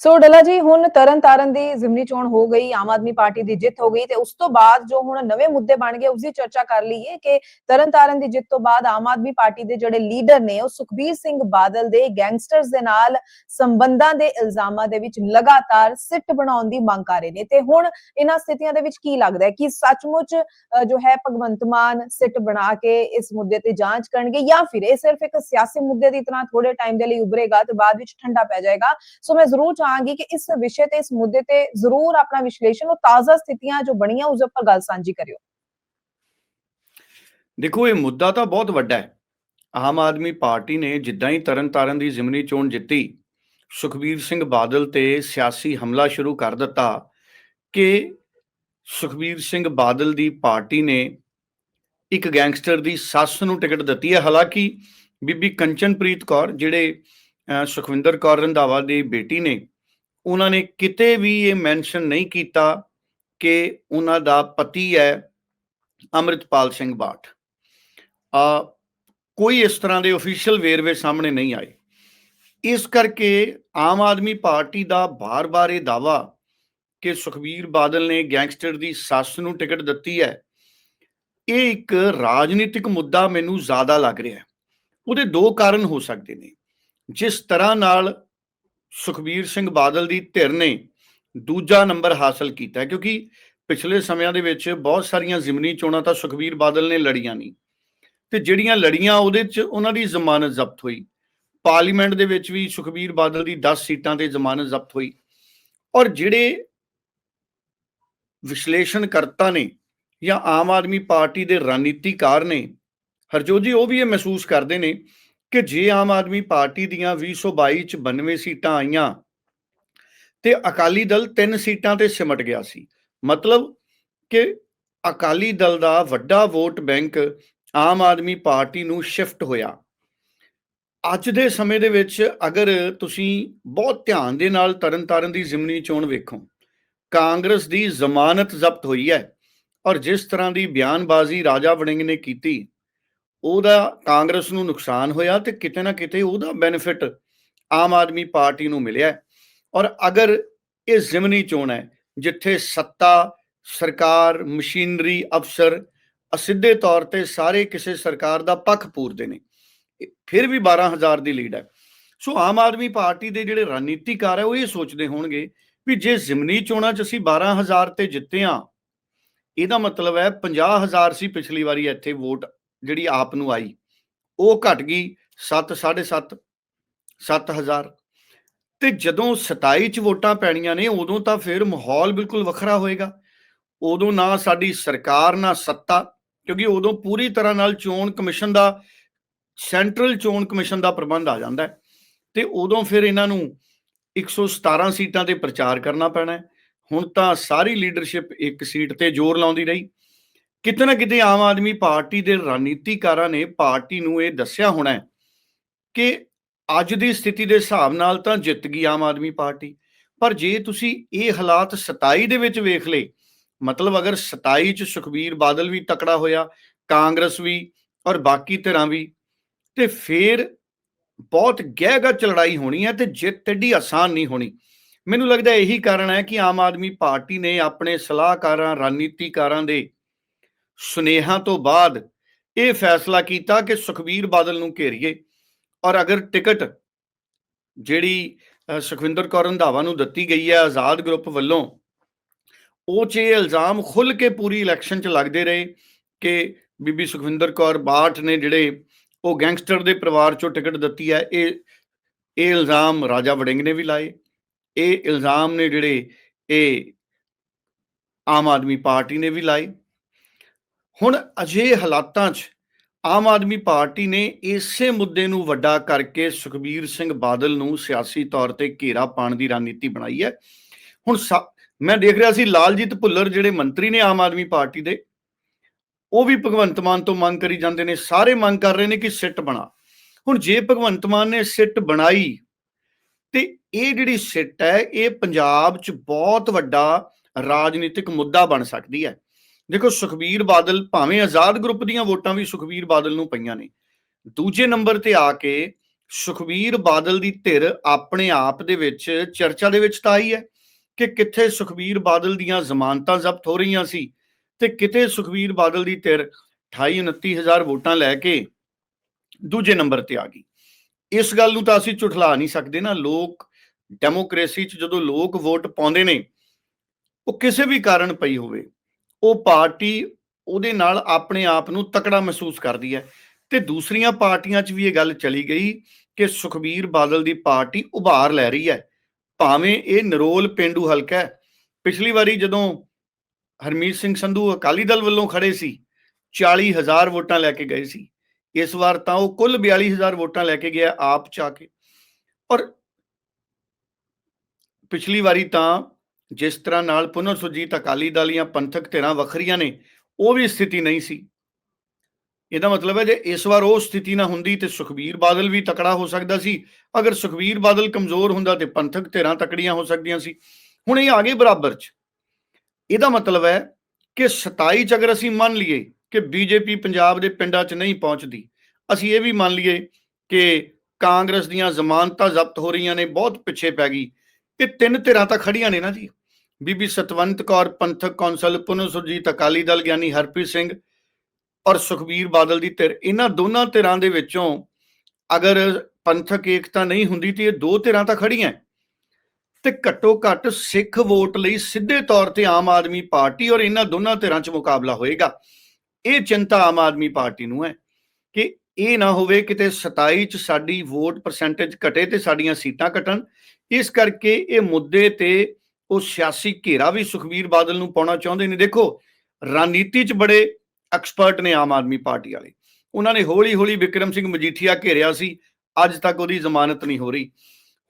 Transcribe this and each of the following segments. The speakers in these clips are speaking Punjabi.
ਸੋ ਡੱਲਾ ਜੀ ਹੁਣ ਤਰਨ ਤਾਰਨ ਦੀ ਜ਼ਿਮਨੀ ਚੋਣ ਹੋ ਗਈ, ਆਮ ਆਦਮੀ ਪਾਰਟੀ ਦੀ ਜਿੱਤ ਹੋ ਗਈ ਤੇ ਉਸ ਤੋਂ ਬਾਅਦ ਜੋ ਹੁਣ ਨਵੇਂ ਮੁੱਦੇ ਬਣ ਗਏ, ਉਸ ਦੀ ਚਰਚਾ ਕਰ ਲਈਏ ਕਿ ਤਰਨ ਤਾਰਨ ਦੀ ਜਿੱਤ ਤੋਂ ਬਾਅਦ ਆਮ ਆਦਮੀ ਪਾਰਟੀ ਦੇ ਜਿਹੜੇ ਲੀਡਰ ਨੇ, ਉਹ ਸੁਖਬੀਰ ਸਿੰਘ ਬਾਦਲ ਦੇ ਗੈਂਗਸਟਰਸ ਦੇ ਨਾਲ ਸੰਬੰਧਾਂ ਦੇ ਇਲਜ਼ਾਮਾਂ ਦੇ ਵਿੱਚ ਲਗਾਤਾਰ ਸਿੱਟ ਬਣਾਉਣ ਦੀ ਮੰਗ ਕਰ ਰਹੇ ਨੇ। ਤੇ ਹੁਣ ਇਹਨਾਂ ਸਥਿਤੀਆਂ ਦੇ ਵਿੱਚ ਕੀ ਲੱਗਦਾ ਹੈ? ਕਿ ਸੱਚਮੁੱਚ ਜੋ ਹੈ ਭਗਵੰਤ ਮਾਨ ਸਿੱਟ ਬਣਾ ਕੇ ਇਸ ਮੁੱਦੇ ਤੇ ਜਾਂਚ ਕਰਨਗੇ ਜਾਂ ਫਿਰ ਇਹ ਸਿਰਫ ਇੱਕ ਸਿਆਸੀ ਮੁੱਦੇ ਦੀ ਤਰ੍ਹਾਂ ਥੋੜੇ ਟਾਈਮ ਦੇ ਲਈ ਉਭਰੇਗਾ ਤੇ ਬਾਅਦ ਵਿੱਚ ਠੰਡਾ ਪੈ ਜਾਏਗਾ? ਸੋ ਮੈਂ ਜ਼ਰੂਰ ਚਾਹਾਂਗੀ ਕਿ ਇਸ ਵਿਸ਼ੇ ਤੇ ਇਸ ਮੁੱਦੇ ਤੇ ਜ਼ਰੂਰ ਆਪਣਾ ਵਿਸ਼ਲੇਸ਼ਣ ਉਹ ਤਾਜ਼ਾ ਸਥਿਤੀਆਂ ਜੋ ਬਣੀਆਂ ਉਸ ਉੱਪਰ ਗੱਲ ਸਾਂਝੀ ਕਰਿਓ। ਦੇਖੋ ਇਹ ਮੁੱਦਾ ਤਾਂ ਬਹੁਤ ਵੱਡਾ ਹੈ। ਆਮ ਆਦਮੀ ਪਾਰਟੀ ਨੇ ਜਿੱਦਾਂ ਹੀ ਤਰਨਤਾਰਨ ਦੀ ਜ਼ਿਮਨੀ ਚੋਣ ਜਿੱਤੀ ਸੁਖਬੀਰ ਸਿੰਘ ਬਾਦਲ ਤੇ ਸਿਆਸੀ ਹਮਲਾ ਸ਼ੁਰੂ ਕਰ ਦਿੱਤਾ ਕਿ ਸੁਖਬੀਰ ਸਿੰਘ ਬਾਦਲ ਦੀ ਪਾਰਟੀ ਨੇ ਇੱਕ ਗੈਂਗਸਟਰ ਦੀ ਸੱਸ ਨੂੰ ਟਿਕਟ ਦਿੱਤੀ ਹੈ। ਹਾਲਾਂਕਿ ਬੀਬੀ ਕੰਚਨਪ੍ਰੀਤ ਕੌਰ ਜਿਹੜੇ ਅਹ, ਸੁਖਵਿੰਦਰ ਕੌਰ ਰੰਧਾਵਾ ਦੀ ਬੇਟੀ ਨੇ ਉਹਨਾਂ ਨੇ ਕਿਤੇ ਵੀ ਇਹ ਮੈਂਸ਼ਨ ਨਹੀਂ ਕੀਤਾ ਕਿ ਉਹਨਾਂ ਦਾ ਪਤੀ ਹੈ ਅੰਮ੍ਰਿਤਪਾਲ ਸਿੰਘ ਬਾਠ। ਆ, ਕੋਈ ਇਸ ਤਰ੍ਹਾਂ ਦੇ ਅਫੀਸ਼ੀਅਲ ਵੇਰਵੇ ਸਾਹਮਣੇ ਨਹੀਂ ਆਏ। ਇਸ ਕਰਕੇ ਆਮ ਆਦਮੀ ਪਾਰਟੀ ਦਾ ਬਾਰ-ਬਾਰ ਇਹ ਦਾਵਾ ਕਿ ਸੁਖਬੀਰ ਬਾਦਲ ਨੇ ਗੈਂਗਸਟਰ ਦੀ ਸੱਸ ਨੂੰ ਟਿਕਟ ਦਿੱਤੀ ਹੈ, ਇਹ ਇੱਕ ਰਾਜਨੀਤਿਕ ਮੁੱਦਾ ਮੈਨੂੰ ਜ਼ਿਆਦਾ ਲੱਗ ਰਿਹਾ ਹੈ। ਉਹਦੇ ਦੋ ਕਾਰਨ ਹੋ ਸਕਦੇ ਨੇ। ਜਿਸ ਤਰ੍ਹਾਂ ਨਾਲ ਸੁਖਬੀਰ ਸਿੰਘ ਬਾਦਲ ਦੀ ਧਿਰ ਨੇ ਦੂਜਾ ਨੰਬਰ ਹਾਸਲ ਕੀਤਾ ਕਿਉਂਕਿ ਪਿਛਲੇ ਸਮਿਆਂ ਦੇ ਵਿੱਚ ਬਹੁਤ ਸਾਰੀਆਂ ਜ਼ਿਮਨੀ ਚੋਣਾਂ ਤਾਂ ਸੁਖਬੀਰ ਬਾਦਲ ਨੇ ਲੜੀਆਂ ਨਹੀਂ। ਤੇ ਜਿਹੜੀਆਂ ਲੜੀਆਂ ਉਹਦੇ 'ਚ ਉਹਨਾਂ ਦੀ ਜ਼ਮਾਨਤ ਜ਼ਬਤ ਹੋਈ। ਪਾਰਲੀਮੈਂਟ ਦੇ ਵਿੱਚ ਵੀ ਸੁਖਬੀਰ ਬਾਦਲ ਦੀ 10 ਸੀਟਾਂ ਤੇ ਜ਼ਮਾਨਤ ਜ਼ਬਤ ਹੋਈ। ਔਰ ਜਿਹੜੇ ਵਿਸ਼ਲੇਸ਼ਣਕਰਤਾ ਨੇ ਜਾਂ ਆਮ ਆਦਮੀ ਪਾਰਟੀ ਦੇ ਰਣਨੀਤੀਕਾਰ ਨੇ, ਹਰਜੋਤ ਜੀ, ਉਹ ਵੀ ਇਹ ਮਹਿਸੂਸ ਕਰਦੇ ਨੇ ਕਿ ਜੇ ਆਮ ਆਦਮੀ ਪਾਰਟੀ ਦੀਆਂ 2022 ਚ 92 ਸੀਟਾਂ ਆਈਆਂ ਤੇ ਅਕਾਲੀ ਦਲ ਤਿੰਨ ਸੀਟਾਂ ਤੇ ਸਿਮਟ ਗਿਆ ਸੀ। ਮਤਲਬ ਕਿ ਅਕਾਲੀ ਦਲ ਦਾ ਵੱਡਾ vote bank Aam Aadmi party ਨੂੰ ਸ਼ਿਫਟ ਹੋਇਆ। ਅੱਜ ਦੇ ਸਮੇਂ ਦੇ ਵਿੱਚ ਅਗਰ ਤੁਸੀਂ ਬਹੁਤ ਧਿਆਨ ਦੇ ਨਾਲ ਤਰਨਤਾਰਨ ਦੀ ਜ਼ਿਮਨੀ ਚੋਣ ਵੇਖੋ, ਕਾਂਗਰਸ ਦੀ ਜ਼ਮਾਨਤ ਜ਼ਬਤ ਹੋਈ ਹੈ ਔਰ ਜਿਸ ਤਰ੍ਹਾਂ ਦੀ ਬਿਆਨਬਾਜ਼ੀ ਰਾਜਾ ਵੜਿੰਗ ਨੇ ਕੀਤੀ ਉਹਦਾ ਕਾਂਗਰਸ ਨੂੰ ਨੁਕਸਾਨ ਹੋਇਆ ਤੇ ਕਿਤੇ ਨਾ ਕਿਤੇ ਉਹਦਾ ਬੈਨੀਫਿਟ ਆਮ ਆਦਮੀ ਪਾਰਟੀ ਨੂੰ ਮਿਲਿਆ ਔਰ ਅਗਰ ਇਹ ਜ਼ਿਮਨੀ ਚੋਣ ਹੈ, ਜਿੱਥੇ ਸੱਤਾ, ਸਰਕਾਰ, ਮਸ਼ੀਨਰੀ ਅਫਸਰ ਅਸਿੱਧੇ ਤੌਰ ਤੇ ਸਾਰੇ ਕਿਸੇ ਸਰਕਾਰ ਦਾ ਪੱਖ ਪੂਰਦੇ ਨੇ ਫਿਰ ਵੀ 12000 ਦੀ ਲੀਡ ਹੈ। ਸੋ ਆਮ ਆਦਮੀ ਪਾਰਟੀ ਦੇ ਜਿਹੜੇ ਰਣਨੀਤੀਕਾਰ ਹੈ, ਉਹ ਇਹ ਸੋਚਦੇ ਹੋਣਗੇ ਵੀ ਜੇ ਜ਼ਿਮਨੀ ਚੋਣਾਂ 'ਚ ਅਸੀਂ 12000 ਤੇ ਜਿੱਤੇ ਹਾਂ, ਇਹਦਾ ਮਤਲਬ ਹੈ 50000 ਸੀ ਪਿਛਲੀ ਵਾਰੀ ਇੱਥੇ ਵੋਟ ਜਿਹੜੀ ਆਪ ਨੂੰ ਆਈ, ਉਹ ਘਟ ਗਈ 7 7.5 7000 ਤੇ ਜਦੋਂ 27 ਚ ਵੋਟਾਂ ਪੈਣੀਆਂ ਨੇ, ਉਦੋਂ ਤਾਂ ਫਿਰ ਮਾਹੌਲ ਬਿਲਕੁਲ ਵੱਖਰਾ ਹੋਏਗਾ। ਉਦੋਂ ਨਾ ਸਾਡੀ ਸਰਕਾਰ, ਨਾ ਸੱਤਾ, ਕਿਉਂਕਿ ਉਦੋਂ ਪੂਰੀ ਤਰ੍ਹਾਂ ਨਾਲ ਚੋਣ ਕਮਿਸ਼ਨ ਦਾ, ਸੈਂਟਰਲ ਚੋਣ ਕਮਿਸ਼ਨ ਦਾ ਪ੍ਰਬੰਧ ਆ ਜਾਂਦਾ ਹੈ। ਤੇ ਉਦੋਂ ਫਿਰ ਇਹਨਾਂ ਨੂੰ 117 ਸੀਟਾਂ ਤੇ ਪ੍ਰਚਾਰ ਕਰਨਾ ਪੈਣਾ ਹੁਣ ਤਾਂ ਸਾਰੀ ਲੀਡਰਸ਼ਿਪ ਇੱਕ ਸੀਟ ਤੇ ਜ਼ੋਰ ਲਾਉਂਦੀ ਰਹੀ। ਕਿਤੇ ਨਾ ਕਿਤੇ ਆਮ ਆਦਮੀ ਪਾਰਟੀ ਦੇ ਰਣਨੀਤੀਕਾਰਾਂ ਨੇ ਪਾਰਟੀ ਨੂੰ ਇਹ ਦੱਸਿਆ ਹੋਣਾ ਹੈ ਕਿ ਅੱਜ ਦੀ ਸਥਿਤੀ ਦੇ ਹਿਸਾਬ ਨਾਲ ਤਾਂ ਜਿੱਤ ਗਈ ਆਮ ਆਦਮੀ ਪਾਰਟੀ। ਪਰ ਜੇ ਤੁਸੀਂ ਇਹ ਹਾਲਾਤ 27 ਦੇ ਵਿੱਚ ਵੇਖ ਲਏ, ਮਤਲਬ ਅਗਰ 27 ਚ ਸੁਖਬੀਰ ਬਾਦਲ ਵੀ ਤਕੜਾ ਹੋਇਆ, ਕਾਂਗਰਸ ਵੀ ਔਰ ਬਾਕੀ ਧਿਰਾਂ ਵੀ, ਤੇ ਫਿਰ ਬਹੁਤ ਗਹਿਗੱਚ ਲੜਾਈ ਹੋਣੀ ਹੈ ਤੇ ਜਿੱਤ ਏਡੀ ਆਸਾਨ ਨਹੀਂ ਹੋਣੀ। ਮੈਨੂੰ ਲੱਗਦਾ ਇਹੀ ਕਾਰਨ ਹੈ ਕਿ ਆਮ ਆਦਮੀ ਪਾਰਟੀ ਨੇ ਆਪਣੇ ਸਲਾਹਕਾਰਾਂ, ਰਣਨੀਤੀਕਾਰਾਂ ਦੇ ਸੁਨੇਹਾ ਤੋਂ ਬਾਅਦ ਇਹ ਫੈਸਲਾ ਕੀਤਾ ਕਿ ਸੁਖਬੀਰ ਬਾਦਲ ਨੂੰ ਘੇਰੀਏ। ਔਰ ਅਗਰ ਟਿਕਟ ਜਿਹੜੀ ਸੁਖਵਿੰਦਰ ਕੌਰ ਰੰਧਾਵਾ ਨੂੰ ਦਿੱਤੀ ਗਈ ਹੈ ਆਜ਼ਾਦ ਗਰੁੱਪ ਵੱਲੋਂ, ਉਹ 'ਚ ਇਹ ਇਲਜ਼ਾਮ ਖੁੱਲ ਕੇ ਪੂਰੀ ਇਲੈਕਸ਼ਨ 'ਚ ਲੱਗਦੇ ਰਹੇ ਕਿ ਬੀਬੀ ਸੁਖਵਿੰਦਰ ਕੌਰ ਬਾਠ ਨੇ ਜਿਹੜੇ ਉਹ ਗੈਂਗਸਟਰ ਦੇ ਪਰਿਵਾਰ 'ਚੋਂ ਟਿਕਟ ਦਿੱਤੀ ਹੈ, ਇਹ ਇਹ ਇਲਜ਼ਾਮ ਰਾਜਾ ਵੜਿੰਗ ਨੇ ਵੀ ਲਾਏ। ਇਹ ਇਲਜ਼ਾਮ ਨੇ ਜਿਹੜੇ ਇਹ ਆਮ ਆਦਮੀ ਪਾਰਟੀ ਨੇ ਵੀ ਲਾਏ। ਹੁਣ ਅਜੇ ਹਾਲਾਤਾਂ 'ਚ ਆਮ ਆਦਮੀ ਪਾਰਟੀ ਨੇ ਇਸੇ ਮੁੱਦੇ ਨੂੰ ਵੱਡਾ ਕਰਕੇ ਸੁਖਬੀਰ ਸਿੰਘ ਬਾਦਲ ਨੂੰ ਸਿਆਸੀ ਤੌਰ ਤੇ ਘੇਰਾ ਪਾਉਣ ਦੀ ਰਣਨੀਤੀ ਬਣਾਈ ਹੈ। ਹੁਣ ਸਾ- ਮੈਂ ਦੇਖ ਰਿਹਾ ਸੀ ਲਾਲਜੀਤ ਭੁੱਲਰ ਜਿਹੜੇ ਮੰਤਰੀ ਨੇ ਆਮ ਆਦਮੀ ਪਾਰਟੀ ਦੇ, ਉਹ ਵੀ ਭਗਵੰਤ ਮਾਨ ਤੋਂ ਮੰਗ ਕਰੀ ਜਾਂਦੇ ਨੇ, ਸਾਰੇ ਮੰਗ ਕਰ ਰਹੇ ਨੇ ਕਿ ਸਿੱਟ ਬਣਾ। ਹੁਣ ਜੇ ਭਗਵੰਤ ਮਾਨ ਨੇ ਸਿੱਟ ਬਣਾਈ, ਤੇ ਇਹ ਜਿਹੜੀ ਸਿੱਟ ਹੈ, ਇਹ ਪੰਜਾਬ 'ਚ ਬਹੁਤ ਵੱਡਾ ਰਾਜਨੀਤਿਕ ਮੁੱਦਾ ਬਣ ਸਕਦੀ ਹੈ। ਦੇਖੋ ਸੁਖਬੀਰ ਬਾਦਲ ਭਾਵੇਂ ਆਜ਼ਾਦ ਗਰੁੱਪ ਦੀਆਂ ਵੋਟਾਂ ਵੀ ਸੁਖਬੀਰ ਬਾਦਲ ਨੂੰ ਪਈਆਂ ਨੇ। ਦੂਜੇ ਨੰਬਰ ਤੇ ਆ ਕੇ ਸੁਖਬੀਰ ਬਾਦਲ ਦੀ ਧਿਰ ਆਪਣੇ ਆਪ ਦੇ ਵਿੱਚ ਚਰਚਾ ਦੇ ਵਿੱਚ ਤਾਂ ਆਈ ਹੈ ਕਿ ਕਿੱਥੇ ਸੁਖਬੀਰ ਬਾਦਲ ਦੀਆਂ ਜ਼ਮਾਨਤਾਂ ਜ਼ਬਤ ਹੋ ਰਹੀਆਂ ਸੀ ਤੇ ਕਿਤੇ ਸੁਖਬੀਰ ਬਾਦਲ ਦੀ ਧਿਰ 28 29000 ਵੋਟਾਂ ਲੈ ਕੇ ਦੂਜੇ ਨੰਬਰ ਤੇ ਆ ਗਈ। ਇਸ ਗੱਲ ਨੂੰ ਤਾਂ ਅਸੀਂ ਝੁਠਲਾ ਨਹੀਂ ਸਕਦੇ ਨਾ। ਲੋਕ ਡੈਮੋਕ੍ਰੇਸੀ 'ਚ ਜਦੋਂ ਲੋਕ ਵੋਟ ਪਾਉਂਦੇ ਨੇ, ਉਹ ਕਿਸੇ ਵੀ ਕਾਰਨ ਪਈ ਹੋਵੇ। ਉਹ ਪਾਰਟੀ ਉਹਦੇ ਨਾਲ ਆਪਣੇ ਆਪ ਨੂੰ ਤਕੜਾ ਮਹਿਸੂਸ ਕਰਦੀ ਹੈ। ਤੇ ਦੂਸਰੀਆਂ ਪਾਰਟੀਆਂ 'ਚ ਵੀ ਇਹ ਗੱਲ ਚਲੀ ਗਈ ਕਿ ਸੁਖਬੀਰ ਬਾਦਲ ਦੀ ਪਾਰਟੀ ਉਭਾਰ ਲੈ ਰਹੀ ਹੈ। ਭਾਵੇਂ ਇਹ ਨਰੋਲ ਪਿੰਡੂ ਹਲਕਾ ਹੈ। ਪਿਛਲੀ ਵਾਰੀ ਜਦੋਂ ਹਰਮੀਤ ਸਿੰਘ ਸੰਧੂ ਅਕਾਲੀ ਦਲ ਵੱਲੋਂ ਖੜੇ ਸੀ 40000 ਵੋਟਾਂ ਲੈ ਕੇ ਗਏ ਸੀ। ਇਸ ਵਾਰ ਤਾਂ ਉਹ ਕੁੱਲ 42000 ਵੋਟਾਂ ਲੈ ਕੇ ਗਿਆ ਆਪ ਚਾ ਕੇ। ਔਰ ਪਿਛਲੀ ਵਾਰੀ ਤਾਂ ਜਿਸ ਤਰ੍ਹਾਂ ਨਾਲ ਪੁਨਰ ਸੁਰਜੀਤ ਅਕਾਲੀ ਦਲ ਜਾਂ ਪੰਥਕ ਧਿਰਾਂ ਵੱਖਰੀਆਂ ਨੇ, ਉਹ ਵੀ ਸਥਿਤੀ ਨਹੀਂ ਸੀ। ਇਹਦਾ ਮਤਲਬ ਹੈ ਜੇ ਇਸ ਵਾਰ ਉਹ ਸਥਿਤੀ ਨਾ ਹੁੰਦੀ ਤੇ ਸੁਖਬੀਰ ਬਾਦਲ ਵੀ ਤਕੜਾ ਹੋ ਸਕਦਾ ਸੀ। ਅਗਰ ਸੁਖਬੀਰ ਬਾਦਲ ਕਮਜ਼ੋਰ ਹੁੰਦਾ ਤੇ ਪੰਥਕ ਧਿਰਾਂ ਤਕੜੀਆਂ ਹੋ ਸਕਦੀਆਂ ਸੀ। ਹੁਣ ਇਹ ਆ ਗਏ ਬਰਾਬਰ ਚ। ਇਹਦਾ ਮਤਲਬ ਹੈ ਕਿ 27 ਚ ਅਗਰ ਅਸੀਂ ਮੰਨ ਲਈਏ ਕਿ ਬੀਜੇਪੀ ਪੰਜਾਬ ਦੇ ਪਿੰਡਾਂ 'ਚ ਨਹੀਂ ਪਹੁੰਚਦੀ, ਅਸੀਂ ਇਹ ਵੀ ਮੰਨ ਲਈਏ ਕਿ ਕਾਂਗਰਸ ਦੀਆਂ ਜ਼ਮਾਨਤਾਂ ਜ਼ਬਤ ਹੋ ਰਹੀਆਂ ਨੇ, ਬਹੁਤ ਪਿੱਛੇ ਪੈ ਗਈ। ਇਹ ਤਿੰਨ ਧਿਰਾਂ ਤਾਂ ਖੜੀਆਂ ਨੇ ਨਾ ਜੀ। ਬੀਬੀ ਸਤਵੰਤ ਕੌਰ ਪੰਥਕ ਕੌਂਸਲ ਪੁਨਰ ਸੁਰਜੀਤ ਅਕਾਲੀ ਦਲ ਗਿਆਨੀ ਹਰਪ੍ਰੀਤ ਸਿੰਘ ਔਰ ਸੁਖਬੀਰ ਬਾਦਲ ਦੀ ਧਿਰ। ਇਹਨਾਂ ਦੋਨਾਂ ਧਿਰਾਂ ਦੇ ਵਿੱਚੋਂ ਅਗਰ ਪੰਥਕ ਏਕਤਾ ਨਹੀਂ ਹੁੰਦੀ ਤੇ ਇਹ ਦੋ ਧਿਰਾਂ ਤਾਂ ਖੜੀਆਂ ਤੇ ਘੱਟੋ ਘੱਟ ਸਿੱਖ ਵੋਟ ਲਈ ਸਿੱਧੇ ਤੌਰ ਤੇ ਆਮ ਆਦਮੀ ਪਾਰਟੀ ਔਰ ਇਹਨਾਂ ਦੋਨਾਂ ਧਿਰਾਂ 'ਚ ਮੁਕਾਬਲਾ ਹੋਏਗਾ। ਇਹ ਚਿੰਤਾ ਆਮ ਆਦਮੀ ਪਾਰਟੀ ਨੂੰ ਹੈ ਕਿ ਇਹ ਨਾ ਹੋਵੇ ਕਿਤੇ 27 ਚ ਸਾਡੀ ਵੋਟ ਪਰਸੈਂਟੇਜ ਘਟੇ ਤੇ ਸਾਡੀਆਂ ਸੀਟਾਂ ਘਟਣ। ਇਸ ਕਰਕੇ ਇਹ ਮੁੱਦੇ ਤੇ ਉਹ ਸਿਆਸੀ ਘੇਰਾ ਵੀ ਸੁਖਬੀਰ ਬਾਦਲ ਨੂੰ ਪਾਉਣਾ ਚਾਹੁੰਦੇ ਨੇ। ਦੇਖੋ, ਰਣਨੀਤੀ 'ਚ ਬੜੇ ਐਕਸਪਰਟ ਨੇ ਆਮ ਆਦਮੀ ਪਾਰਟੀ ਵਾਲੇ। ਉਹਨਾਂ ਨੇ ਹੌਲੀ ਹੌਲੀ ਵਿਕਰਮ ਸਿੰਘ ਮਜੀਠੀਆ ਘੇਰਿਆ ਸੀ। ਅੱਜ ਤੱਕ ਉਹਦੀ ਜ਼ਮਾਨਤ ਨਹੀਂ ਹੋ ਰਹੀ।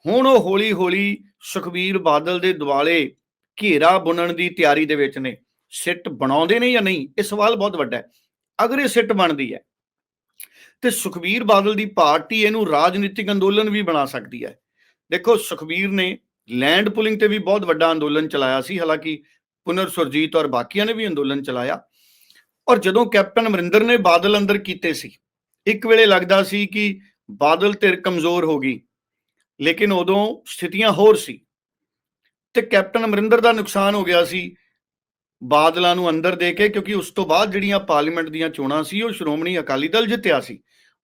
ਹੁਣ ਉਹ ਹੌਲੀ ਹੌਲੀ ਸੁਖਬੀਰ ਬਾਦਲ ਦੇ ਦੁਆਲੇ ਘੇਰਾ ਬੁਣਨ ਦੀ ਤਿਆਰੀ ਦੇ ਵਿੱਚ ਨੇ। ਸਿੱਟ ਬਣਾਉਂਦੇ ਨੇ ਜਾਂ ਨਹੀਂ? ਇਹ ਸਵਾਲ ਬਹੁਤ ਵੱਡਾ ਹੈ। ਅਗਰ ਇਹ ਸਿੱਟ ਬਣਦੀ ਹੈ, ਤੇ ਸੁਖਬੀਰ ਬਾਦਲ ਦੀ ਪਾਰਟੀ ਇਹਨੂੰ ਰਾਜਨੀਤਿਕ ਅੰਦੋਲਨ ਵੀ ਬਣਾ ਸਕਦੀ ਹੈ। ਦੇਖੋ, ਸੁਖਬੀਰ ਨੇ ਲੈਂਡ ਪੁਲਿੰਗ ਤੇ ਵੀ ਬਹੁਤ ਵੱਡਾ ਅੰਦੋਲਨ ਚਲਾਇਆ ਸੀ, ਹਾਲਾਂਕਿ ਪੁਨਰ ਸੁਰਜੀਤ ਔਰ ਬਾਕੀਆਂ ਨੇ ਵੀ ਅੰਦੋਲਨ ਚਲਾਇਆ। ਔਰ ਜਦੋਂ ਕੈਪਟਨ ਅਮਰਿੰਦਰ ਨੇ ਬਾਦਲ ਅੰਦਰ ਕੀਤੇ ਸੀ, ਇੱਕ ਵੇਲੇ ਲੱਗਦਾ ਸੀ ਕਿ ਬਾਦਲ ਧਿਰ ਕਮਜ਼ੋਰ ਹੋ ਗਈ, ਲੇਕਿਨ ਉਦੋਂ ਸਥਿਤੀਆਂ ਹੋਰ ਸੀ ਤੇ ਕੈਪਟਨ ਅਮਰਿੰਦਰ ਦਾ ਨੁਕਸਾਨ ਹੋ ਗਿਆ ਸੀ ਬਾਦਲਾਂ ਨੂੰ ਅੰਦਰ ਦੇ ਕੇ, ਕਿਉਂਕਿ ਉਸ ਤੋਂ ਬਾਅਦ ਜਿਹੜੀਆਂ ਪਾਰਲੀਮੈਂਟ ਦੀਆਂ ਚੋਣਾਂ ਸੀ, ਉਹ ਸ਼੍ਰੋਮਣੀ ਅਕਾਲੀ ਦਲ ਜਿੱਤਿਆ ਸੀ।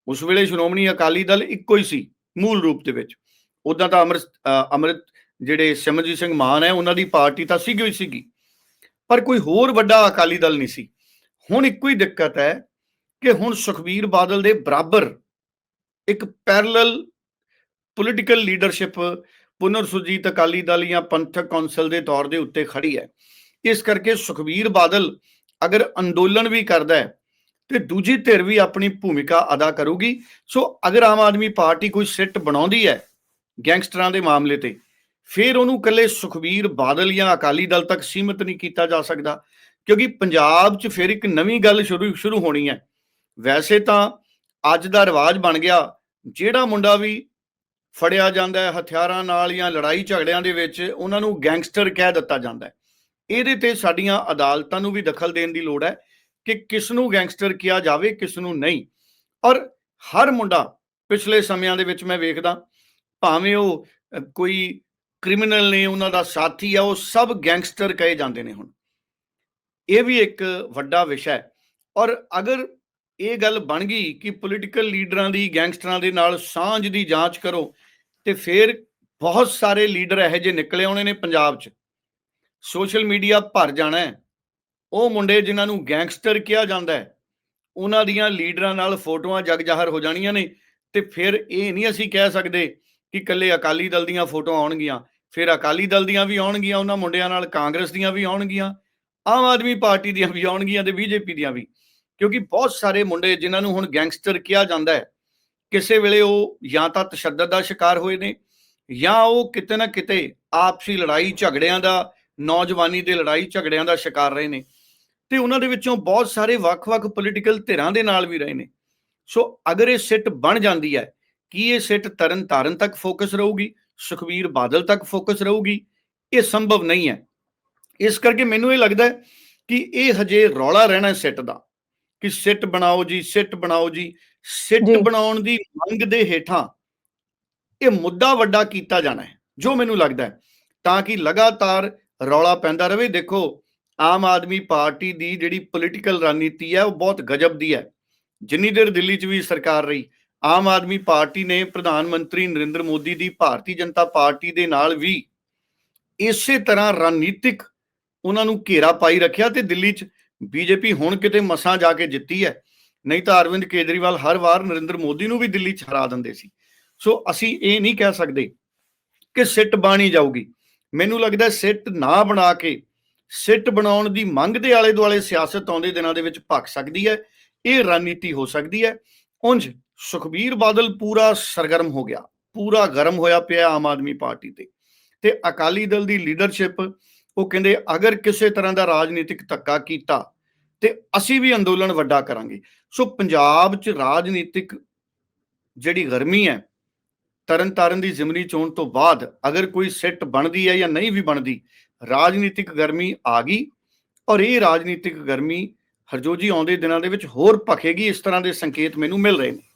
ਉਸ ਵੇਲੇ ਸ਼੍ਰੋਮਣੀ ਅਕਾਲੀ ਦਲ ਇੱਕੋ ਹੀ ਸੀ, ਮੂਲ ਰੂਪ ਦੇ ਵਿੱਚ। ਉਦਾਂ ਤਾਂ ਅਮਰ ਅਮਰਿਤ ਜਿਹੜੇ ਸਿਮਰਜੀਤ ਸਿੰਘ ਮਾਨ ਹੈ, ਉਹਨਾਂ ਦੀ ਪਾਰਟੀ ਤਾਂ ਸੀਗੀ ਹੀ ਸੀਗੀ। ਪਰ ਕੋਈ ਹੋਰ ਵੱਡਾ ਅਕਾਲੀ ਦਲ ਨਹੀਂ ਸੀ। ਹੁਣ ਇੱਕੋ ਹੀ ਦਿੱਕਤ ਹੈ ਕਿ ਹੁਣ ਸੁਖਬੀਰ ਬਾਦਲ ਦੇ ਬਰਾਬਰ ਇੱਕ ਪੈਰਲਲ ਪੋਲੀਟੀਕਲ ਲੀਡਰਸ਼ਿਪ ਪੁਨਰ ਸੁਰਜੀਤ ਅਕਾਲੀ ਦਲ ਜਾਂ ਪੰਥਕ ਕੌਂਸਲ ਦੇ ਤੌਰ ਦੇ ਉੱਤੇ ਖੜੀ ਹੈ। ਇਸ ਕਰਕੇ ਸੁਖਬੀਰ ਬਾਦਲ ਅਗਰ ਅੰਦੋਲਨ ਵੀ ਕਰਦਾ ਹੈ, ਤੇ ਦੂਜੀ ਧਿਰ ਵੀ ਆਪਣੀ ਭੂਮਿਕਾ ਅਦਾ ਕਰੂਗੀ। ਸੋ ਅਗਰ ਆਮ ਆਦਮੀ ਪਾਰਟੀ ਕੋਈ ਸਿੱਟ ਬਣਾਉਂਦੀ ਹੈ ਗੈਂਗਸਟਰਾਂ ਦੇ ਮਾਮਲੇ ਤੇ ਫਿਰ ਉਹਨੂੰ ਕੱਲੇ ਸੁਖਬੀਰ ਬਾਦਲ ਜਾਂ ਅਕਾਲੀ ਦਲ ਤੱਕ ਸੀਮਿਤ ਨਹੀਂ ਕੀਤਾ ਜਾ ਸਕਦਾ, ਕਿਉਂਕਿ ਪੰਜਾਬ 'ਚ ਫਿਰ ਇੱਕ ਨਵੀਂ ਗੱਲ ਸ਼ੁਰੂ ਸ਼ੁਰੂ ਹੋਣੀ ਹੈ। ਵੈਸੇ ਤਾਂ ਅੱਜ ਦਾ ਰਿਵਾਜ ਬਣ ਗਿਆ, ਜਿਹੜਾ ਮੁੰਡਾ ਵੀ ਫੜਿਆ ਜਾਂਦਾ ਹੈ ਹਥਿਆਰਾਂ ਨਾਲ ਜਾਂ ਲੜਾਈ ਝਗੜਿਆਂ ਦੇ ਵਿੱਚ, ਉਹਨਾਂ ਨੂੰ ਗੈਂਗਸਟਰ ਕਹਿ ਦਿੱਤਾ ਜਾਂਦਾ ਹੈ। ਇਹਦੇ ਤੇ ਸਾਡੀਆਂ ਅਦਾਲਤਾਂ ਨੂੰ ਵੀ ਦਖਲ ਦੇਣ ਦੀ ਲੋੜ ਹੈ ਕਿ ਕਿਸ ਨੂੰ ਗੈਂਗਸਟਰ ਕਿਹਾ ਜਾਵੇ, ਕਿਸ ਨੂੰ ਨਹੀਂ। ਔਰ ਹਰ ਮੁੰਡਾ ਪਿਛਲੇ ਸਮਿਆਂ ਦੇ ਵਿੱਚ ਮੈਂ ਵੇਖਦਾ, ਭਾਵੇਂ ਉਹ ਕੋਈ ਕ੍ਰਿਮੀਨਲ ਨੇ ਉਹਨਾਂ ਦਾ ਸਾਥੀ ਆ, ਉਹ ਸਭ ਗੈਂਗਸਟਰ ਕਹੇ ਜਾਂਦੇ ਨੇ ਹੁਣ। ਇਹ ਵੀ ਇੱਕ ਵੱਡਾ ਵਿਸ਼ਾ ਹੈ। ਔਰ ਅਗਰ ਇਹ ਗੱਲ ਬਣ ਗਈ ਕਿ ਪੋਲੀਟੀਕਲ ਲੀਡਰਾਂ ਦੀ, ਗੈਂਗਸਟਰਾਂ ਦੇ ਨਾਲ ਸਾਂਝ ਦੀ ਜਾਂਚ ਕਰੋ, ਤੇ ਫਿਰ ਬਹੁਤ ਸਾਰੇ ਲੀਡਰ ਇਹੋ ਜਿਹੇ ਨਿਕਲੇ ਆਉਣੇ ਨੇ ਪੰਜਾਬ 'ਚ। ਸੋਸ਼ਲ ਮੀਡੀਆ ਭਰ ਜਾਣਾ ਹੈ। ਉਹ ਮੁੰਡੇ ਜਿਨ੍ਹਾਂ ਨੂੰ ਗੈਂਗਸਟਰ ਕਿਹਾ ਜਾਂਦਾ ਹੈ, ਉਹਨਾਂ ਦੀਆਂ ਲੀਡਰਾਂ ਨਾਲ ਫੋਟੋਆਂ ਜਗ ਜ਼ਾਹਰ ਹੋ ਜਾਣੀਆਂ ਨੇ, ਤੇ ਫਿਰ ਇਹ ਨਹੀਂ ਅਸੀਂ ਕਹਿ ਸਕਦੇ ਕਿ ਇਕੱਲੇ ਅਕਾਲੀ ਦਲ ਦੀਆਂ ਫੋਟੋਆਂ ਆਉਣਗੀਆਂ। ਫਿਰ ਅਕਾਲੀ ਦਲ ਦੀਆਂ ਵੀ ਆਉਣਗੀਆਂ, ਉਹਨਾਂ ਮੁੰਡਿਆਂ ਨਾਲ ਕਾਂਗਰਸ ਦੀਆਂ ਵੀ ਆਉਣਗੀਆਂ, ਆਮ ਆਦਮੀ ਪਾਰਟੀ ਦੀਆਂ ਵੀ ਆਉਣਗੀਆਂ ਤੇ ਬੀਜੇਪੀ ਦੀਆਂ ਵੀ। ਕਿਉਂਕਿ ਬਹੁਤ ਸਾਰੇ ਮੁੰਡੇ ਜਿਨ੍ਹਾਂ ਨੂੰ ਹੁਣ ਗੈਂਗਸਟਰ ਕਿਹਾ ਜਾਂਦਾ ਹੈ, ਕਿਸੇ ਵੇਲੇ ਉਹ ਜਾਂ ਤਾਂ ਤਸ਼ੱਦਦ ਦਾ ਸ਼ਿਕਾਰ ਹੋਏ ਨੇ ਜਾਂ ਉਹ ਕਿਤੇ ਨਾ ਕਿਤੇ ਆਪਸੀ ਲੜਾਈ ਝਗੜਿਆਂ ਦਾ, ਨੌਜਵਾਨੀ ਦੇ ਲੜਾਈ ਝਗੜਿਆਂ ਦਾ ਸ਼ਿਕਾਰ ਰਹੇ ਨੇ। ਤੇ ਉਹਨਾਂ ਦੇ ਵਿੱਚੋਂ ਬਹੁਤ ਸਾਰੇ ਵੱਖ-ਵੱਖ ਪੋਲੀਟੀਕਲ ਧਿਰਾਂ ਦੇ ਨਾਲ ਵੀ ਰਹੇ ਨੇ। ਸੋ ਅਗਰ ਇਹ ਸਿੱਟ ਬਣ ਜਾਂਦੀ ਹੈ, ਕੀ ਇਹ ਸਿੱਟ ਤਰਨ ਤਾਰਨ ਤੱਕ ਫੋਕਸ ਰਹੂਗੀ? ਸੁਖਬੀਰ ਬਾਦਲ ਤੱਕ ਫੋਕਸ ਰਹੂਗੀ ਇਹ ਸੰਭਵ ਨਹੀਂ ਹੈ। ਇਸ ਕਰਕੇ ਮੈਨੂੰ ਇਹ ਲੱਗਦਾ ਹੈ ਕਿ ਇਹ ਹਜੇ ਰੌਲਾ ਰਹਿਣਾ ਸਿੱਟ ਦਾ ਕਿ ਸਿੱਟ ਬਣਾਓ ਜੀ ਸਿੱਟ ਬਣਾਓ ਜੀ ਸਿੱਟ। ਬਣਾਉਣ ਦੀ ਮੰਗ ਦੇ ਹੇਠਾਂ ਇਹ ਮੁੱਦਾ ਵੱਡਾ ਕੀਤਾ ਜਾਣਾ ਹੈ ਜੋ ਮੈਨੂੰ ਲੱਗਦਾ ਹੈ। ਤਾਂ ਕਿ ਲਗਾਤਾਰ ਰੌਲਾ ਪੈਂਦਾ ਰਹੇ ਦੇਖੋ ਆਮ ਆਦਮੀ ਪਾਰਟੀ ਦੀ ਜਿਹੜੀ ਪੋਲੀਟੀਕਲ ਰਣਨੀਤੀ ਹੈ ਉਹ ਬਹੁਤ ਗਜਬ ਦੀ ਹੈ। ਜਿੰਨੀ ਦੇਰ ਦਿੱਲੀ 'ਚ ਵੀ ਸਰਕਾਰ ਰਹੀ ਆਮ ਆਦਮੀ ਪਾਰਟੀ ਨੇ ਪ੍ਰਧਾਨ ਮੰਤਰੀ ਨਰਿੰਦਰ ਮੋਦੀ ਦੀ ਭਾਰਤੀ ਜਨਤਾ ਪਾਰਟੀ ਦੇ ਨਾਲ ਵੀ ਇਸੇ ਤਰ੍ਹਾਂ ਰਣਨੀਤਿਕ ਉਹਨਾਂ ਨੂੰ ਘੇਰਾ ਪਾਈ ਰੱਖਿਆ ਤੇ ਦਿੱਲੀ 'ਚ ਬੀਜੇਪੀ ਹੁਣ ਕਿਤੇ ਮਸਾਂ ਜਾ ਕੇ ਜਿੱਤੀ ਹੈ। ਨਹੀਂ ਤਾਂ ਅਰਵਿੰਦ ਕੇਜਰੀਵਾਲ ਹਰ ਵਾਰ ਨਰਿੰਦਰ ਮੋਦੀ ਨੂੰ ਵੀ ਦਿੱਲੀ 'ਚ ਹਰਾ ਦਿੰਦੇ ਸੀ। ਸੋ ਅਸੀਂ ਇਹ ਨਹੀਂ ਕਹਿ ਸਕਦੇ ਕਿ ਸਿੱਟ ਬਾਣੀ ਜਾਊਗੀ। ਮੈਨੂੰ ਲੱਗਦਾ ਸਿੱਟ ਨਾ ਬਣਾ ਕੇ ਸਿੱਟ ਬਣਾਉਣ ਦੀ ਮੰਗ ਦੇ ਆਲੇ ਦੁਆਲੇ ਸਿਆਸਤ ਆਉਂਦੇ ਦਿਨਾਂ ਦੇ ਵਿੱਚ ਭੱਖ ਸਕਦੀ ਹੈ। ਇਹ ਰਣਨੀਤੀ ਹੋ ਸਕਦੀ ਹੈ। ਉਂਝ ਸੁਖਬੀਰ ਬਾਦਲ ਪੂਰਾ ਸਰਗਰਮ ਹੋ ਗਿਆ, ਪੂਰਾ ਗਰਮ ਹੋਇਆ ਪਿਆ ਆਮ ਆਦਮੀ ਪਾਰਟੀ ਤੇ ਤੇ ਅਕਾਲੀ ਦਲ ਦੀ ਲੀਡਰਸ਼ਿਪ ਉਹ ਕਹਿੰਦੇ, ਅਗਰ ਕਿਸੇ ਤਰ੍ਹਾਂ ਦਾ ਰਾਜਨੀਤਿਕ ਧੱਕਾ ਕੀਤਾ, ਤੇ ਅਸੀਂ ਵੀ ਅੰਦੋਲਨ ਵੱਡਾ ਕਰਾਂਗੇ। ਸੋ ਪੰਜਾਬ 'ਚ ਰਾਜਨੀਤਿਕ ਜਿਹੜੀ ਗਰਮੀ ਹੈ ਤਰਨ ਤਾਰਨ ਦੀ ਜ਼ਿਮਨੀ ਚੋਣ ਤੋਂ ਬਾਅਦ ਅਗਰ ਕੋਈ ਸਿੱਟ ਬਣਦੀ ਹੈ ਜਾਂ ਨਹੀਂ ਵੀ ਬਣਦੀ, ਰਾਜਨੀਤਿਕ ਗਰਮੀ ਆ ਗਈ ਔਰ ਇਹ ਰਾਜਨੀਤਿਕ ਗਰਮੀ ਹਰਜੋਜੀ ਆਉਂਦੇ ਦਿਨਾਂ ਦੇ ਵਿੱਚ ਹੋਰ ਭਖੇਗੀ, ਇਸ ਤਰ੍ਹਾਂ ਦੇ ਸੰਕੇਤ ਮੈਨੂੰ ਮਿਲ ਰਹੇ ਨੇ।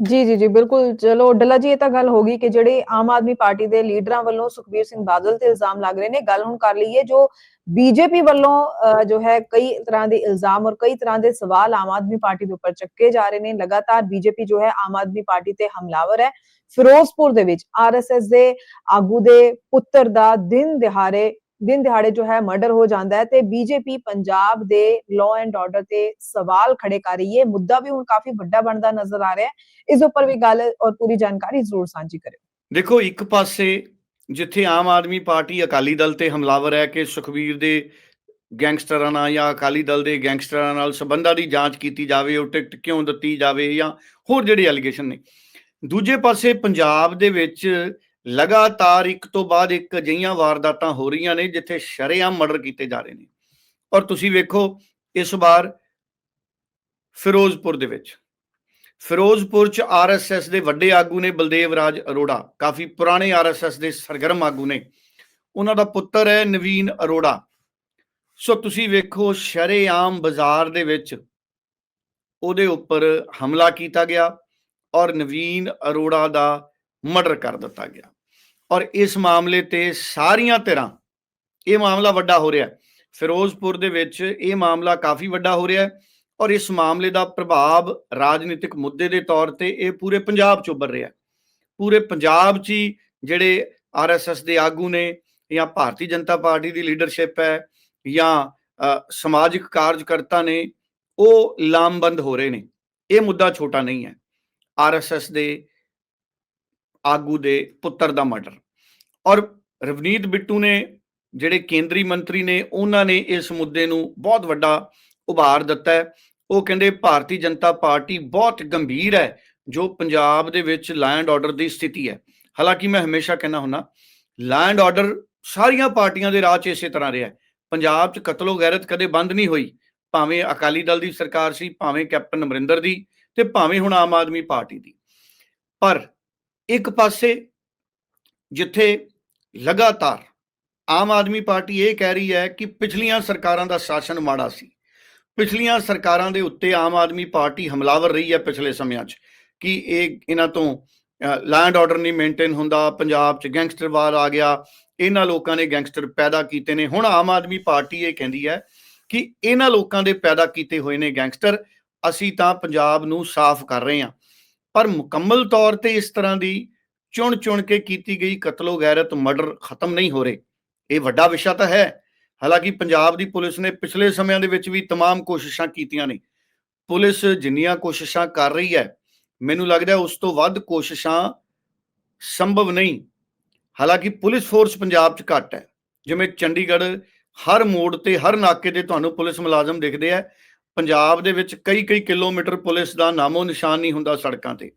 ਜੀ ਜੀ ਜੀ, ਬਿਲਕੁਲ। ਚਲੋ, ਡੱਲਾ ਜੀ, ਇਹ ਤਾਂ ਗੱਲ ਹੋ ਗਈ ਕਿ ਜਿਹੜੇ ਆਮ ਆਦਮੀ ਪਾਰਟੀ ਦੇ ਲੀਡਰਾਂ ਵੱਲੋਂ ਸੁਖਬੀਰ ਸਿੰਘ ਬਾਦਲ ਤੇ ਇਲਜ਼ਾਮ ਲੱਗ ਰਹੇ ਨੇ, ਗੱਲ ਹੁਣ ਕਰ ਲਈਏ ਜੋ ਬੀਜੇਪੀ ਵੱਲੋਂ ਜੋ ਹੈ ਕਈ ਤਰ੍ਹਾਂ ਦੇ ਇਲਜ਼ਾਮ ਔਰ ਕਈ ਤਰ੍ਹਾਂ ਦੇ ਸਵਾਲ ਆਮ ਆਦਮੀ ਪਾਰਟੀ ਦੇ ਉੱਪਰ ਚੱਕੇ ਜਾ ਰਹੇ ਨੇ। ਲਗਾਤਾਰ ਬੀਜੇਪੀ ਜੋ ਹੈ ਆਮ ਆਦਮੀ ਪਾਰਟੀ ਤੇ ਹਮਲਾਵਰ ਹੈ। ਫਿਰੋਜ਼ਪੁਰ ਦੇ ਵਿੱਚ ਆਰਐਸਐਸ ਦੇ ਆਗੂ ਦੇ ਪੁੱਤਰ ਦਾ ਦਿਨ ਦਿਹਾੜੇ ਦਿਨ ਦਿਹਾੜੇ ਜੋ ਹੈ ਮਰਡਰ ਹੋ ਜਾਂਦਾ ਹੈ ਤੇ ਬੀਜੇਪੀ ਪੰਜਾਬ ਦੇ ਲਾਅ ਐਂਡ ਆਰਡਰ ਤੇ ਸਵਾਲ ਖੜੇ ਕਰ ਰਹੀ ਹੈ। ਮੁੱਦਾ ਵੀ ਹੁਣ ਕਾਫੀ ਵੱਡਾ ਬਣਦਾ ਨਜ਼ਰ ਆ ਰਿਹਾ ਹੈ। ਇਸ ਉੱਪਰ ਵੀ ਗੱਲ ਔਰ ਪੂਰੀ ਜਾਣਕਾਰੀ ਜ਼ਰੂਰ ਸਾਂਝੀ ਕਰਿਓ। ਦੇਖੋ, ਇੱਕ ਪਾਸੇ ਜਿੱਥੇ ਆਮ ਆਦਮੀ ਪਾਰਟੀ ਅਕਾਲੀ ਦਲ ਤੇ ਹਮਲਾਵਰ ਹੈ ਕਿ ਸੁਖਬੀਰ ਦੇ ਗੈਂਗਸਟਰਾਂ ਨਾਲ ਜਾਂ ਅਕਾਲੀ ਦਲ ਦੇ ਗੈਂਗਸਟਰਾਂ ਨਾਲ ਸਬੰਧਾਂ ਦੀ ਜਾਂਚ ਕੀਤੀ ਜਾਵੇ, ਉਹ ਟਿਕਟ ਕਿਉਂ ਦਿੱਤੀ ਜਾਵੇ ਜਾਂ ਹੋਰ ਜਿਹੜੇ ਐਲੀਗੇਸ਼ਨ ਨੇ। ਦੂਜੇ ਪਾਸੇ ਪੰਜਾਬ ਦੇ ਵਿੱਚ ਲਗਾਤਾਰ ਇੱਕ ਤੋਂ ਬਾਅਦ ਇੱਕ ਅਜਿਹੀਆਂ ਵਾਰਦਾਤਾਂ ਹੋ ਰਹੀਆਂ ਨੇ ਜਿੱਥੇ ਸ਼ਰੇਆਮ ਮਰਡਰ ਕੀਤੇ ਜਾ ਰਹੇ ਨੇ। ਔਰ ਤੁਸੀਂ ਵੇਖੋ ਇਸ ਵਾਰ ਫਿਰੋਜ਼ਪੁਰ ਦੇ ਵਿੱਚ। ਫਿਰੋਜ਼ਪੁਰ ਚ ਆਰਐਸਐਸ ਦੇ ਵੱਡੇ ਆਗੂ ਨੇ ਬਲਦੇਵ ਰਾਜ ਅਰੋੜਾ, ਕਾਫੀ ਪੁਰਾਣੇ ਆਰਐਸਐਸ ਦੇ ਸਰਗਰਮ ਆਗੂ ਨੇ। ਉਹਨਾਂ ਦਾ ਪੁੱਤਰ ਹੈ ਨਵੀਨ ਅਰੋੜਾ। ਸੋ ਤੁਸੀਂ ਵੇਖੋ ਸ਼ਰੇਆਮ ਬਾਜ਼ਾਰ ਦੇ ਵਿੱਚ ਉਹਦੇ ਉੱਪਰ ਹਮਲਾ ਕੀਤਾ ਗਿਆ ਔਰ ਨਵੀਨ ਅਰੋੜਾ ਦਾ ਮਰਡਰ ਕਰ ਦਿੱਤਾ ਗਿਆ। ਔਰ ਇਸ ਮਾਮਲੇ ਤੇ ਸਾਰੀਆਂ ਧਿਰਾਂ, ਇਹ ਮਾਮਲਾ ਵੱਡਾ ਹੋ ਰਿਹਾ ਫਿਰੋਜ਼ਪੁਰ ਦੇ ਵਿੱਚ ਇਹ ਮਾਮਲਾ ਕਾਫੀ ਵੱਡਾ ਹੋ ਰਿਹਾ ਹੈ ਔਰ ਇਸ ਮਾਮਲੇ ਦਾ ਪ੍ਰਭਾਵ ਰਾਜਨੀਤਿਕ ਮੁੱਦੇ ਦੇ ਤੌਰ ਤੇ ਇਹ ਪੂਰੇ ਪੰਜਾਬ 'ਚ ਉੱਭਰ ਰਿਹਾ ਪੂਰੇ ਪੰਜਾਬ 'ਚ ਹੀ ਜਿਹੜੇ ਆਰਐਸਐਸ ਦੇ ਆਗੂ ਨੇ ਜਾਂ ਭਾਰਤੀ ਜਨਤਾ ਪਾਰਟੀ ਦੀ ਲੀਡਰਸ਼ਿਪ ਹੈ ਜਾਂ ਸਮਾਜਿਕ ਕਾਰਜਕਰਤਾ ਨੇ, ਉਹ ਲਾਮਬੰਦ ਹੋ ਰਹੇ ਨੇ। ਇਹ ਮੁੱਦਾ ਛੋਟਾ ਨਹੀਂ ਹੈ। ਆਰਐਸਐਸ ਦੇ ਆਗੂ ਦੇ ਪੁੱਤਰ ਦਾ ਮਰਡਰ। ਔਰ ਰਵਨੀਤ ਬਿੱਟੂ ਨੇ, ਜਿਹੜੇ ਕੇਂਦਰੀ ਮੰਤਰੀ ਨੇ, ਉਹਨਾਂ ਨੇ ਇਸ ਮੁੱਦੇ ਨੂੰ ਬਹੁਤ ਵੱਡਾ ਉਭਾਰ ਦਿੱਤਾ ਹੈ। ਉਹ ਕਹਿੰਦੇ, ਭਾਰਤੀ ਜਨਤਾ ਪਾਰਟੀ ਬਹੁਤ ਗੰਭੀਰ ਹੈ, ਜੋ ਪੰਜਾਬ ਦੇ ਵਿੱਚ ਲੈਂਡ ਆਰਡਰ ਦੀ ਸਥਿਤੀ ਹੈ। ਹਾਲਾਂਕਿ ਮੈਂ ਹਮੇਸ਼ਾ ਕਹਿੰਦਾ ਹੁੰਨਾ ਲੈਂਡ ਆਰਡਰ ਸਾਰੀਆਂ ਪਾਰਟੀਆਂ ਦੇ ਰਾਹ 'ਚ ਇਸੇ ਤਰ੍ਹਾਂ ਰਿਹਾ ਪੰਜਾਬ 'ਚ ਕਤਲੋ ਗੈਰਤ ਕਦੇ ਬੰਦ ਨਹੀਂ ਹੋਈ। ਭਾਵੇਂ ਅਕਾਲੀ ਦਲ ਦੀ ਸਰਕਾਰ ਸੀ, ਭਾਵੇਂ ਕੈਪਟਨ ਅਮਰਿੰਦਰ ਦੀ ਤੇ ਭਾਵੇਂ ਹੁਣ ਆਮ ਆਦਮੀ ਪਾਰਟੀ ਦੀ। ਪਰ ਇੱਕ ਪਾਸੇ ਜਿੱਥੇ ਲਗਾਤਾਰ ਆਮ ਆਦਮੀ ਪਾਰਟੀ ਇਹ ਕਹਿ ਰਹੀ ਹੈ ਕਿ ਪਿਛਲੀਆਂ ਸਰਕਾਰਾਂ ਦਾ ਸ਼ਾਸਨ ਮਾੜਾ ਸੀ। ਪਿਛਲੀਆਂ ਸਰਕਾਰਾਂ ਦੇ ਉੱਤੇ ਆਮ ਆਦਮੀ ਪਾਰਟੀ ਹਮਲਾਵਰ ਰਹੀ ਹੈ ਪਿਛਲੇ ਸਮਿਆਂ 'ਚ ਕਿ ਇਹ ਇਹਨਾਂ ਤੋਂ ਲੈਂਡ ਆਰਡਰ ਨਹੀਂ ਮੇਨਟੇਨ ਹੁੰਦਾ, ਪੰਜਾਬ 'ਚ ਗੈਂਗਸਟਰਵਾਦ ਆ ਗਿਆ, ਇਹਨਾਂ ਲੋਕਾਂ ਨੇ ਗੈਂਗਸਟਰ ਪੈਦਾ ਕੀਤੇ ਨੇ। ਹੁਣ ਆਮ ਆਦਮੀ ਪਾਰਟੀ ਇਹ ਕਹਿੰਦੀ ਹੈ ਕਿ ਇਹਨਾਂ ਲੋਕਾਂ ਦੇ ਪੈਦਾ ਕੀਤੇ ਹੋਏ ਨੇ ਗੈਂਗਸਟਰ ਅਸੀਂ ਤਾਂ ਪੰਜਾਬ ਨੂੰ ਸਾਫ਼ ਕਰ ਰਹੇ ਹਾਂ। ਪਰ ਮੁਕੰਮਲ ਤੌਰ ਤੇ ਇਸ ਤਰ੍ਹਾਂ ਦੀ ਚੁਣ ਚੁਣ ਕੇ ਕੀਤੀ ਗਈ ਕਤਲੋ ਗੈਰਤ ਮਰਡਰ ਖਤਮ ਨਹੀਂ ਹੋ ਰਹੇ ਇਹ ਵੱਡਾ ਵਿਸ਼ਾ ਤਾਂ ਹੈ ਹਾਲਾਂਕਿ ਪੰਜਾਬ ਦੀ ਪੁਲਿਸ ਨੇ ਪਿਛਲੇ ਸਮਿਆਂ ਦੇ ਵਿੱਚ ਵੀ तमाम ਕੋਸ਼ਿਸ਼ਾਂ ਕੀਤੀਆਂ ਨੇ ਪੁਲਿਸ ਜਿੰਨੀਆਂ ਕੋਸ਼ਿਸ਼ਾਂ ਕਰ ਰਹੀ ਹੈ ਮੈਨੂੰ ਲੱਗਦਾ ਹੈ ਉਸ ਤੋਂ ਵੱਧ ਕੋਸ਼ਿਸ਼ਾਂ ਸੰਭਵ ਨਹੀਂ ਹਾਲਾਂਕਿ ਪੁਲਿਸ ਫੋਰਸ ਪੰਜਾਬ 'ਚ ਘੱਟ ਹੈ ਜਿਵੇਂ ਚੰਡੀਗੜ੍ਹ ਹਰ ਮੋੜ ਤੇ ਹਰ ਨਾਕੇ ਤੇ ਤੁਹਾਨੂੰ ਪੁਲਿਸ ਮੁਲਾਜ਼ਮ ਦਿਖਦੇ ਆ ਪੰਜਾਬ ਦੇ ਵਿੱਚ ਕਈ ਕਈ ਕਿਲੋਮੀਟਰ ਪੁਲਿਸ ਦਾ ਨਾਮੋ ਨਿਸ਼ਾਨ ਨਹੀਂ ਹੁੰਦਾ ਸੜਕਾਂ ਤੇ।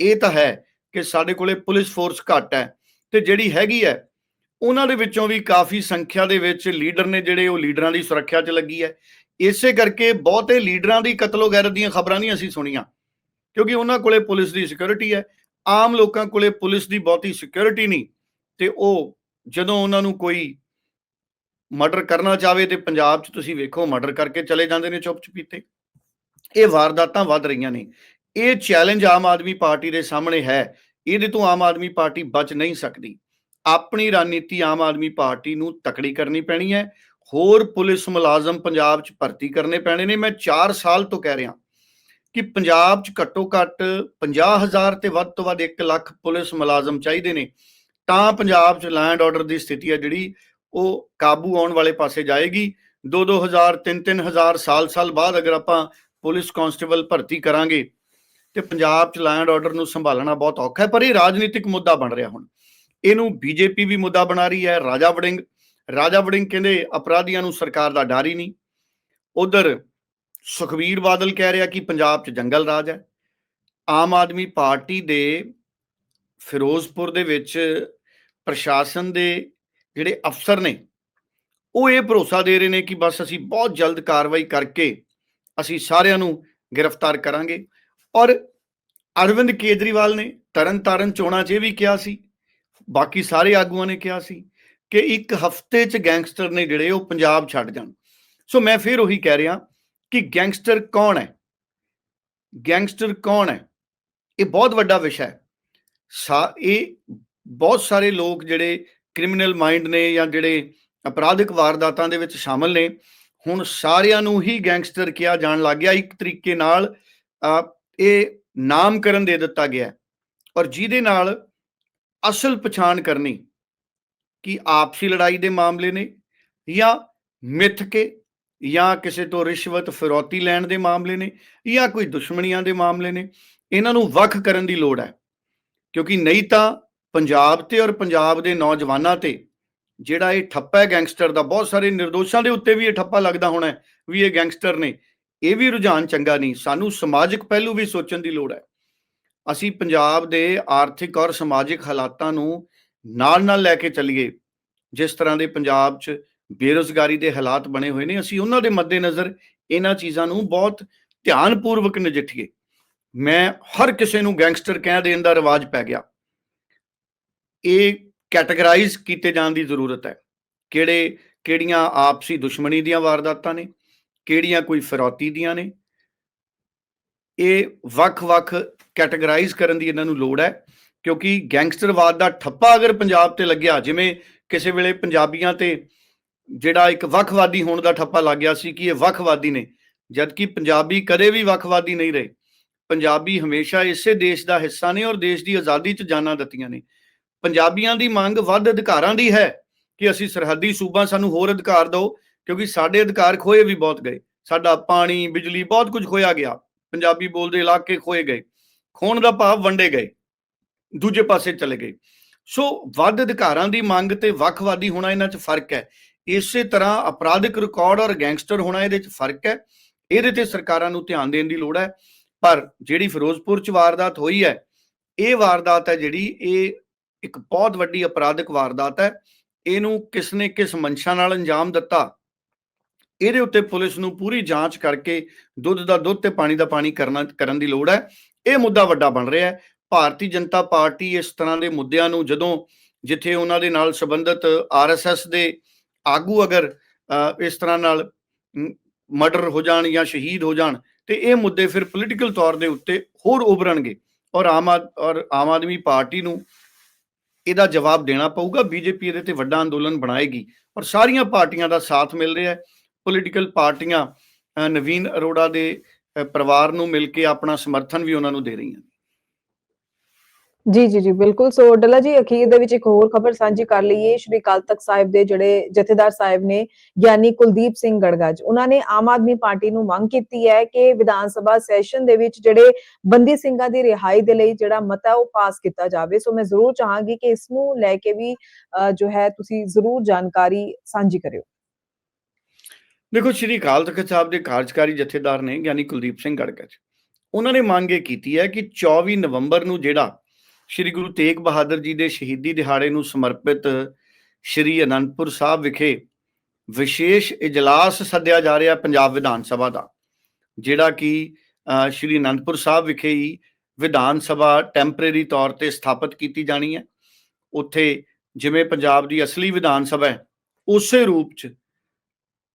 ਇਹ ਤਾਂ ਹੈ ਕਿ ਸਾਡੇ ਕੋਲੇ ਪੁਲਿਸ ਫੋਰਸ ਘੱਟ ਹੈ ਤੇ ਜਿਹੜੀ ਹੈਗੀ ਹੈ, ਉਹਨਾਂ ਦੇ ਵਿੱਚੋਂ ਵੀ ਕਾਫੀ ਸੰਖਿਆ ਦੇ ਵਿੱਚ ਲੀਡਰ ਨੇ ਜਿਹੜੇ ਉਹ ਲੀਡਰਾਂ ਦੀ ਸੁਰੱਖਿਆ 'ਚ ਲੱਗੀ ਹੈ। ਇਸੇ ਕਰਕੇ ਬਹੁਤੇ ਲੀਡਰਾਂ ਦੀ ਕਤਲੋ ਗੈਰਤ ਦੀਆਂ ਖਬਰਾਂ ਨਹੀਂ ਅਸੀਂ ਸੁਣੀਆਂ, ਕਿਉਂਕਿ ਉਹਨਾਂ ਕੋਲੇ ਪੁਲਿਸ ਦੀ ਸਿਕਿਉਰਿਟੀ ਹੈ। ਆਮ ਲੋਕਾਂ ਕੋਲੇ ਪੁਲਿਸ ਦੀ ਬਹੁਤੀ ਸਿਕਿਉਰਿਟੀ ਨਹੀਂ ਤੇ ਉਹ ਜਦੋਂ ਉਹਨਾਂ ਨੂੰ ਕੋਈ ਮਰਡਰ ਕਰਨਾ ਚਾਹਵੇ ਤੇ ਪੰਜਾਬ 'ਚ ਤੁਸੀਂ ਵੇਖੋ ਮਰਡਰ ਕਰਕੇ ਚਲੇ ਜਾਂਦੇ ਨੇ ਚੁੱਪ ਚਪੀਤੇ ਇਹ ਵਾਰਦਾਤਾਂ ਵੱਧ ਰਹੀਆਂ ਨੇ। ਇਹ ਚੈਲੰਜ ਆਮ ਆਦਮੀ ਪਾਰਟੀ ਦੇ ਸਾਹਮਣੇ ਹੈ। ਇਹਦੇ ਤੋਂ ਆਮ ਆਦਮੀ ਪਾਰਟੀ ਬਚ ਨਹੀਂ ਸਕਦੀ। ਆਪਣੀ ਰਣਨੀਤੀ ਆਮ ਆਦਮੀ ਪਾਰਟੀ ਨੂੰ ਤਕੜੀ ਕਰਨੀ ਪੈਣੀ ਹੈ। ਹੋਰ ਪੁਲਿਸ ਮੁਲਾਜ਼ਮ ਪੰਜਾਬ 'ਚ ਭਰਤੀ ਕਰਨੇ ਪੈਣੇ ਨੇ। ਮੈਂ 4 ਸਾਲ ਤੋਂ ਕਹਿ ਰਿਹਾ ਕਿ ਪੰਜਾਬ 'ਚ ਘੱਟੋ ਘੱਟ 50000 ਤੇ ਵੱਧ ਤੋਂ ਵੱਧ 1 ਲੱਖ ਪੁਲਿਸ ਮੁਲਾਜ਼ਮ ਚਾਹੀਦੇ ਨੇ। ਤਾਂ ਪੰਜਾਬ 'ਚ ਲੈਂਡ ਆਰਡਰ ਦੀ ਸਥਿਤੀ ਹੈ ਜਿਹੜੀ ਉਹ ਕਾਬੂ ਆਉਣ ਵਾਲੇ ਪਾਸੇ ਜਾਏਗੀ। 2-2000 3-3000 ਸਾਲ-ਸਾਲ ਬਾਅਦ ਅਗਰ ਆਪਾਂ ਪੁਲਿਸ ਕਾਂਸਟੇਬਲ ਭਰਤੀ ਕਰਾਂਗੇ ਤੇ ਪੰਜਾਬ 'ਚ ਲੈਂਡ ਆਰਡਰ ਨੂੰ ਸੰਭਾਲਣਾ ਬਹੁਤ ਔਖਾ ਹੈ, ਪਰ ਇਹ ਰਾਜਨੀਤਿਕ ਮੁੱਦਾ ਬਣ ਰਿਹਾ ਹੁਣ। ਇਹਨੂੰ ਬੀਜੇਪੀ ਵੀ ਮੁੱਦਾ ਬਣਾ ਰਹੀ ਹੈ, ਰਾਜਾ ਵੜਿੰਗ। ਰਾਜਾ ਵੜਿੰਗ ਕਹਿੰਦੇ ਅਪਰਾਧੀਆਂ ਨੂੰ ਸਰਕਾਰ ਦਾ ਡਰ ਹੀ ਨਹੀਂ। ਉਧਰ ਸੁਖਵੀਰ ਬਾਦਲ ਕਹਿ ਰਿਹਾ ਕਿ ਪੰਜਾਬ 'ਚ ਜੰਗਲ ਰਾਜ ਹੈ। ਆਮ ਆਦਮੀ ਪਾਰਟੀ ਦੇ ਫਿਰੋਜ਼ਪੁਰ ਦੇ ਵਿੱਚ ਪ੍ਰਸ਼ਾਸਨ ਦੇ ਜਿਹੜੇ ਅਫਸਰ ਨੇ, ਉਹ ਇਹ ਭਰੋਸਾ ਦੇ ਰਹੇ ਨੇ ਕਿ ਬਸ ਅਸੀਂ ਬਹੁਤ ਜਲਦ ਕਾਰਵਾਈ ਕਰਕੇ ਅਸੀਂ ਸਾਰਿਆਂ ਨੂੰ ਗ੍ਰਿਫਤਾਰ ਕਰਾਂਗੇ। ਔਰ ਅਰਵਿੰਦ ਕੇਜਰੀਵਾਲ ਨੇ ਤਰਨ ਤਾਰਨ ਚੋਣਾਂ 'ਚ ਇਹ ਵੀ ਕਿਹਾ ਸੀ, ਬਾਕੀ ਸਾਰੇ ਆਗੂਆਂ ਨੇ ਕਿਹਾ ਸੀ ਕਿ ਇੱਕ ਹਫ਼ਤੇ 'ਚ ਗੈਂਗਸਟਰ ਨੇ ਜਿਹੜੇ ਉਹ ਪੰਜਾਬ ਛੱਡ ਜਾਣ। ਸੋ ਮੈਂ ਫਿਰ ਉਹੀ ਕਹਿ ਰਿਹਾ ਕਿ ਗੈਂਗਸਟਰ ਕੌਣ ਹੈ? ਗੈਂਗਸਟਰ ਕੌਣ ਹੈ? ਇਹ ਬਹੁਤ ਵੱਡਾ ਵਿਸ਼ਾ ਹੈ। ਸਾ, ਇਹ ਬਹੁਤ ਸਾਰੇ ਲੋਕ ਜਿਹੜੇ ਕ੍ਰਿਮੀਨਲ ਮਾਈਂਡ ਨੇ ਜਾਂ ਜਿਹੜੇ ਅਪਰਾਧਿਕ ਵਾਰਦਾਤਾਂ ਦੇ ਵਿੱਚ ਸ਼ਾਮਲ ਨੇ, ਹੁਣ ਸਾਰਿਆਂ ਨੂੰ ਹੀ ਗੈਂਗਸਟਰ ਕਿਹਾ ਜਾਣ ਲੱਗ ਗਿਆ। ਇੱਕ ਤਰੀਕੇ ਨਾਲ ਇਹ ਨਾਮਕਰਨ ਦੇ ਦਿੱਤਾ ਗਿਆ ਔਰ ਜਿਹਦੇ ਨਾਲ ਅਸਲ ਪਛਾਣ ਕਰਨੀ ਕਿ ਆਪਸੀ ਲੜਾਈ ਦੇ ਮਾਮਲੇ ਨੇ ਜਾਂ ਮਿੱਥ ਕੇ ਜਾਂ ਕਿਸੇ ਤੋਂ ਰਿਸ਼ਵਤ ਫਿਰੌਤੀ ਲੈਣ ਦੇ ਮਾਮਲੇ ਨੇ ਜਾਂ ਕੋਈ ਦੁਸ਼ਮਣੀਆਂ ਦੇ ਮਾਮਲੇ ਨੇ, ਇਹਨਾਂ ਨੂੰ ਵੱਖ ਕਰਨ ਦੀ ਲੋੜ ਹੈ। ਕਿਉਂਕਿ ਨਹੀਂ ਤਾਂ ਪੰਜਾਬ ਤੇ ਔਰ ਪੰਜਾਬ ਦੇ ਨੌਜਵਾਨਾਂ ਤੇ ਜਿਹੜਾ ਇਹ ਠੱਪਾ ਹੈ ਗੈਂਗਸਟਰ ਦਾ, ਬਹੁਤ ਸਾਰੇ ਨਿਰਦੋਸ਼ਾਂ ਦੇ ਉੱਤੇ ਵੀ ਇਹ ਠੱਪਾ ਲੱਗਦਾ ਹੋਣਾ ਵੀ ਇਹ ਗੈਂਗਸਟਰ ਨੇ। ਇਹ ਵੀ ਰੁਝਾਨ ਚੰਗਾ ਨਹੀਂ, ਸਾਨੂੰ ਸਮਾਜਿਕ ਪਹਿਲੂ ਵੀ ਸੋਚਣ ਦੀ ਲੋੜ ਹੈ। ਅਸੀਂ ਪੰਜਾਬ ਦੇ ਆਰਥਿਕ ਔਰ ਸਮਾਜਿਕ ਹਾਲਾਤਾਂ ਨੂੰ ਨਾਲ-ਨਾਲ ਲੈ ਕੇ ਚੱਲੀਏ। ਜਿਸ ਤਰ੍ਹਾਂ ਦੇ ਪੰਜਾਬ 'ਚ ਬੇਰੋਜ਼ਗਾਰੀ ਦੇ ਹਾਲਾਤ ਬਣੇ ਹੋਏ ਨੇ, ਅਸੀਂ ਉਹਨਾਂ ਦੇ ਮੱਦੇਨਜ਼ਰ ਇਹਨਾਂ ਚੀਜ਼ਾਂ ਨੂੰ ਬਹੁਤ ਧਿਆਨਪੂਰਵਕ ਨਜਿੱਠੀਏ। ਮੈਂ ਹਰ ਕਿਸੇ ਨੂੰ ਗੈਂਗਸਟਰ ਕਹਿ ਦੇਣ ਦਾ ਰਿਵਾਜ ਪੈ ਗਿਆ। ਇਹ ਕੈਟਾਗਰਾਈਜ਼ ਕੀਤੇ ਜਾਣ ਦੀ ਜ਼ਰੂਰਤ ਹੈ। ਕਿਹੜੇ, ਕਿਹੜੀਆਂ ਆਪਸੀ ਦੁਸ਼ਮਣੀ ਦੀਆਂ ਵਾਰਦਾਤਾਂ ਨੇ, ਕਿਹੜੀਆਂ ਕੋਈ ਫਿਰੌਤੀ ਦੀਆਂ ਨੇ। ਇਹ ਵੱਖ-ਵੱਖ ਕੈਟਾਗਰਾਈਜ਼ ਕਰਨ ਦੀ ਇਹਨਾਂ ਨੂੰ ਲੋੜ ਹੈ, ਕਿਉਂਕਿ ਗੈਂਗਸਟਰਵਾਦ ਦਾ ਠੱਪਾ ਅਗਰ ਪੰਜਾਬ ਤੇ ਲੱਗਿਆ, ਜਿਵੇਂ ਕਿਸੇ ਵੇਲੇ ਪੰਜਾਬੀਆਂ ਤੇ ਜਿਹੜਾ ਇੱਕ ਵੱਖਵਾਦੀ ਹੋਣ ਦਾ ਠੱਪਾ ਲੱਗ ਗਿਆ ਸੀ ਕਿ ਇਹ ਵੱਖਵਾਦੀ ਨੇ, ਜਦਕਿ ਪੰਜਾਬੀ ਕਦੇ ਵੀ ਵੱਖਵਾਦੀ ਨਹੀਂ ਰਹੇ। ਪੰਜਾਬੀ ਹਮੇਸ਼ਾ ਇਸੇ ਦੇਸ਼ ਦਾ ਹਿੱਸਾ ਨੇ ਔਰ ਦੇਸ਼ ਦੀ ਆਜ਼ਾਦੀ 'ਚ ਜਾਨਾਂ ਦਿੱਤੀਆਂ ਨੇ। ਪੰਜਾਬੀਆਂ ਦੀ ਮੰਗ ਵੱਧ ਅਧਿਕਾਰਾਂ ਦੀ ਹੈ ਕਿ ਅਸੀਂ ਸਰਹੱਦੀ ਸੂਬਾ ਸਾਨੂੰ ਹੋਰ ਅਧਿਕਾਰ ਦਿਓ, ਕਿਉਂਕਿ ਸਾਡੇ ਅਧਿਕਾਰ ਖੋਏ ਵੀ ਬਹੁਤ ਗਏ। ਸਾਡਾ ਪਾਣੀ, ਬਿਜਲੀ ਬਹੁਤ ਕੁਝ ਖੋਇਆ ਗਿਆ। ਪੰਜਾਬੀ ਬੋਲਦੇ ਇਲਾਕੇ ਖੋਏ ਗਏ। ਖੋਣ ਦਾ ਭਾਵ ਵੰਡੇ ਗਏ। ਦੂਜੇ ਪਾਸੇ ਚਲੇ ਗਏ। ਸੋ ਵੱਧ ਅਧਿਕਾਰਾਂ ਦੀ ਮੰਗ ਤੇ ਵੱਖਵਾਦੀ ਹੋਣਾ ਇਹਨਾਂ 'ਚ ਫ਼ਰਕ ਹੈ। ਇਸੇ ਤਰ੍ਹਾਂ ਅਪਰਾਧਿਕ ਰਿਕਾਰਡ ਔਰ ਗੈਂਗਸਟਰ ਹੋਣਾ ਇਹਦੇ 'ਚ ਫ਼ਰਕ ਹੈ। ਇਹਦੇ ਤੇ ਸਰਕਾਰਾਂ ਨੂੰ ਧਿਆਨ ਦੇਣ ਦੀ ਲੋੜ ਹੈ। ਪਰ ਜਿਹੜੀ ਫਿਰੋਜ਼ਪੁਰ 'ਚ ਵਾਰਦਾਤ ਹੋਈ ਹੈ, ਇਹ ਵਾਰਦਾਤ ਹੈ ਜਿਹੜੀ ਇਹ ਇੱਕ ਬਹੁਤ ਵੱਡੀ ਅਪਰਾਧਿਕ ਵਾਰਦਾਤ ਹੈ। ਇਹਨੂੰ ਕਿਸ ਨੇ ਕਿਸ ਮਨਸ਼ਾ ਨਾਲ ਅੰਜਾਮ ਦਿੱਤਾ, ਇਹਦੇ ਉੱਤੇ ਪੁਲਿਸ ਨੂੰ ਪੂਰੀ ਜਾਂਚ ਕਰਕੇ ਦੁੱਧ ਦਾ ਦੁੱਧ ਤੇ ਪਾਣੀ ਦਾ ਪਾਣੀ ਕਰਨਾ, ਕਰਨ ਦੀ ਲੋੜ ਹੈ। ਇਹ ਮੁੱਦਾ ਵੱਡਾ ਬਣ ਰਿਹਾ ਹੈ। ਭਾਰਤੀ ਜਨਤਾ ਪਾਰਟੀ ਇਸ ਤਰ੍ਹਾਂ ਦੇ ਮੁੱਦਿਆਂ ਨੂੰ ਜਦੋਂ ਜਿੱਥੇ ਉਹਨਾਂ ਦੇ ਨਾਲ ਸੰਬੰਧਿਤ ਆਰਐਸਐਸ ਦੇ ਆਗੂ ਅਗਰ ਇਸ ਤਰ੍ਹਾਂ ਨਾਲ ਮਰਡਰ ਹੋ ਜਾਣ ਜਾਂ ਸ਼ਹੀਦ ਹੋ ਜਾਣ, ਤੇ ਇਹ ਮੁੱਦੇ ਫਿਰ ਪੋਲੀਟੀਕਲ ਤੌਰ ਦੇ ਉੱਤੇ ਹੋਰ ਉਭਰਨਗੇ ਔਰ ਆਮ ਔਰ ਆਮ ਆਦਮੀ ਪਾਰਟੀ ਨੂੰ ਇਹਦਾ ਜਵਾਬ ਦੇਣਾ ਪਊਗਾ। ਬੀਜੇਪੀ ਇਹਦੇ ਤੇ ਵੱਡਾ ਅੰਦੋਲਨ ਬਣਾਏਗੀ ਔਰ ਸਾਰੀਆਂ ਪਾਰਟੀਆਂ ਦਾ ਸਾਥ ਮਿਲ ਰਿਹਾ ਹੈ। ਪੋਲੀਟੀਕਲ ਪਾਰਟੀਆਂ ਨਵੀਨ ਅਰੋੜਾ ਦੇ ਪਰਿਵਾਰ ਨੂੰ ਮਿਲ ਕੇ ਆਪਣਾ ਸਮਰਥਨ ਵੀ ਉਹਨਾਂ ਨੂੰ ਦੇ ਰਹੀਆਂ ਜੀ ਜੀ ਜੀ, ਬਿਲਕੁਲ। ਸੋ ਡੱਲਾ ਜੀ, ਅਖੀਰ ਦੇ ਵਿੱਚ ਇੱਕ ਹੋਰ ਖਬਰ ਸਾਂਝੀ ਕਰ ਲਈਏ। ਸ਼੍ਰੀ ਕਾਲ ਤਖਤ ਸਾਹਿਬ ਦੇ ਜਿਹੜੇ ਜਥੇਦਾਰ ਸਾਹਿਬ ਨੇ, ਗਿਆਨੀ ਕੁਲਦੀਪ ਸਿੰਘ ਗੜਗਾਜ, ਉਹਨਾਂ ਨੇ ਆਮ ਆਦਮੀ ਪਾਰਟੀ ਨੂੰ ਮੰਗ ਕੀਤੀ ਹੈ ਕਿ ਵਿਧਾਨ ਸਭਾ ਸੈਸ਼ਨ ਦੇ ਵਿੱਚ ਜਿਹੜੇ ਬੰਦੀ ਸਿੰਘਾਂ ਦੀ ਰਿਹਾਈ ਦੇ ਲਈ ਜਿਹੜਾ ਮਤਾ ਉਹ ਪਾਸ ਕੀਤਾ ਜਾਵੇ। ਸੋ ਮੈਂ ਜ਼ਰੂਰ ਚਾਹਾਂਗੀ ਕਿ ਇਸ ਨੂੰ ਲੈ ਕੇ ਵੀ ਜੋ ਹੈ, ਤੁਸੀਂ ਜ਼ਰੂਰ ਜਾਣਕਾਰੀ ਸਾਂਝੀ ਕਰਿਓ। ਦੇਖੋ, ਸ਼੍ਰੀ ਕਾਲ ਤਖਤ ਸਾਹਿਬ ਦੇ ਕਾਰਜਕਾਰੀ ਜਥੇਦਾਰ ਨੇ ਗਿਆਨੀ ਕੁਲਦੀਪ ਸਿੰਘ ਗੜਗਾਜ, ਉਹਨਾਂ ਨੇ ਮੰਗ ਇਹ ਕੀਤੀ ਹੈ ਕਿ 24 ਨਵੰਬਰ ਨੂੰ ਜਿਹੜਾ ਸ਼੍ਰੀ ਗੁਰੂ ਤੇਗ ਬਹਾਦਰ ਜੀ ਦੇ ਸ਼ਹੀਦੀ ਦਿਹਾੜੇ ਨੂੰ ਸਮਰਪਿਤ ਸ਼੍ਰੀ ਅਨੰਦਪੁਰ ਸਾਹਿਬ ਵਿਖੇ ਵਿਸ਼ੇਸ਼ ਇਜਲਾਸ ਸੱਦਿਆ ਜਾ ਰਿਹਾ ਪੰਜਾਬ ਵਿਧਾਨ ਸਭਾ ਦਾ, ਜਿਹੜਾ ਕਿ ਸ਼੍ਰੀ ਅਨੰਦਪੁਰ ਸਾਹਿਬ ਵਿਖੇ ਹੀ ਵਿਧਾਨ ਸਭਾ ਟੈਂਪਰੇਰੀ ਤੌਰ ਤੇ ਸਥਾਪਿਤ ਕੀਤੀ ਜਾਣੀ ਹੈ। ਉੱਥੇ ਜਿਵੇਂ ਪੰਜਾਬ ਦੀ ਅਸਲੀ ਵਿਧਾਨ ਸਭਾ ਹੈ, ਉਸੇ ਰੂਪ 'ਚ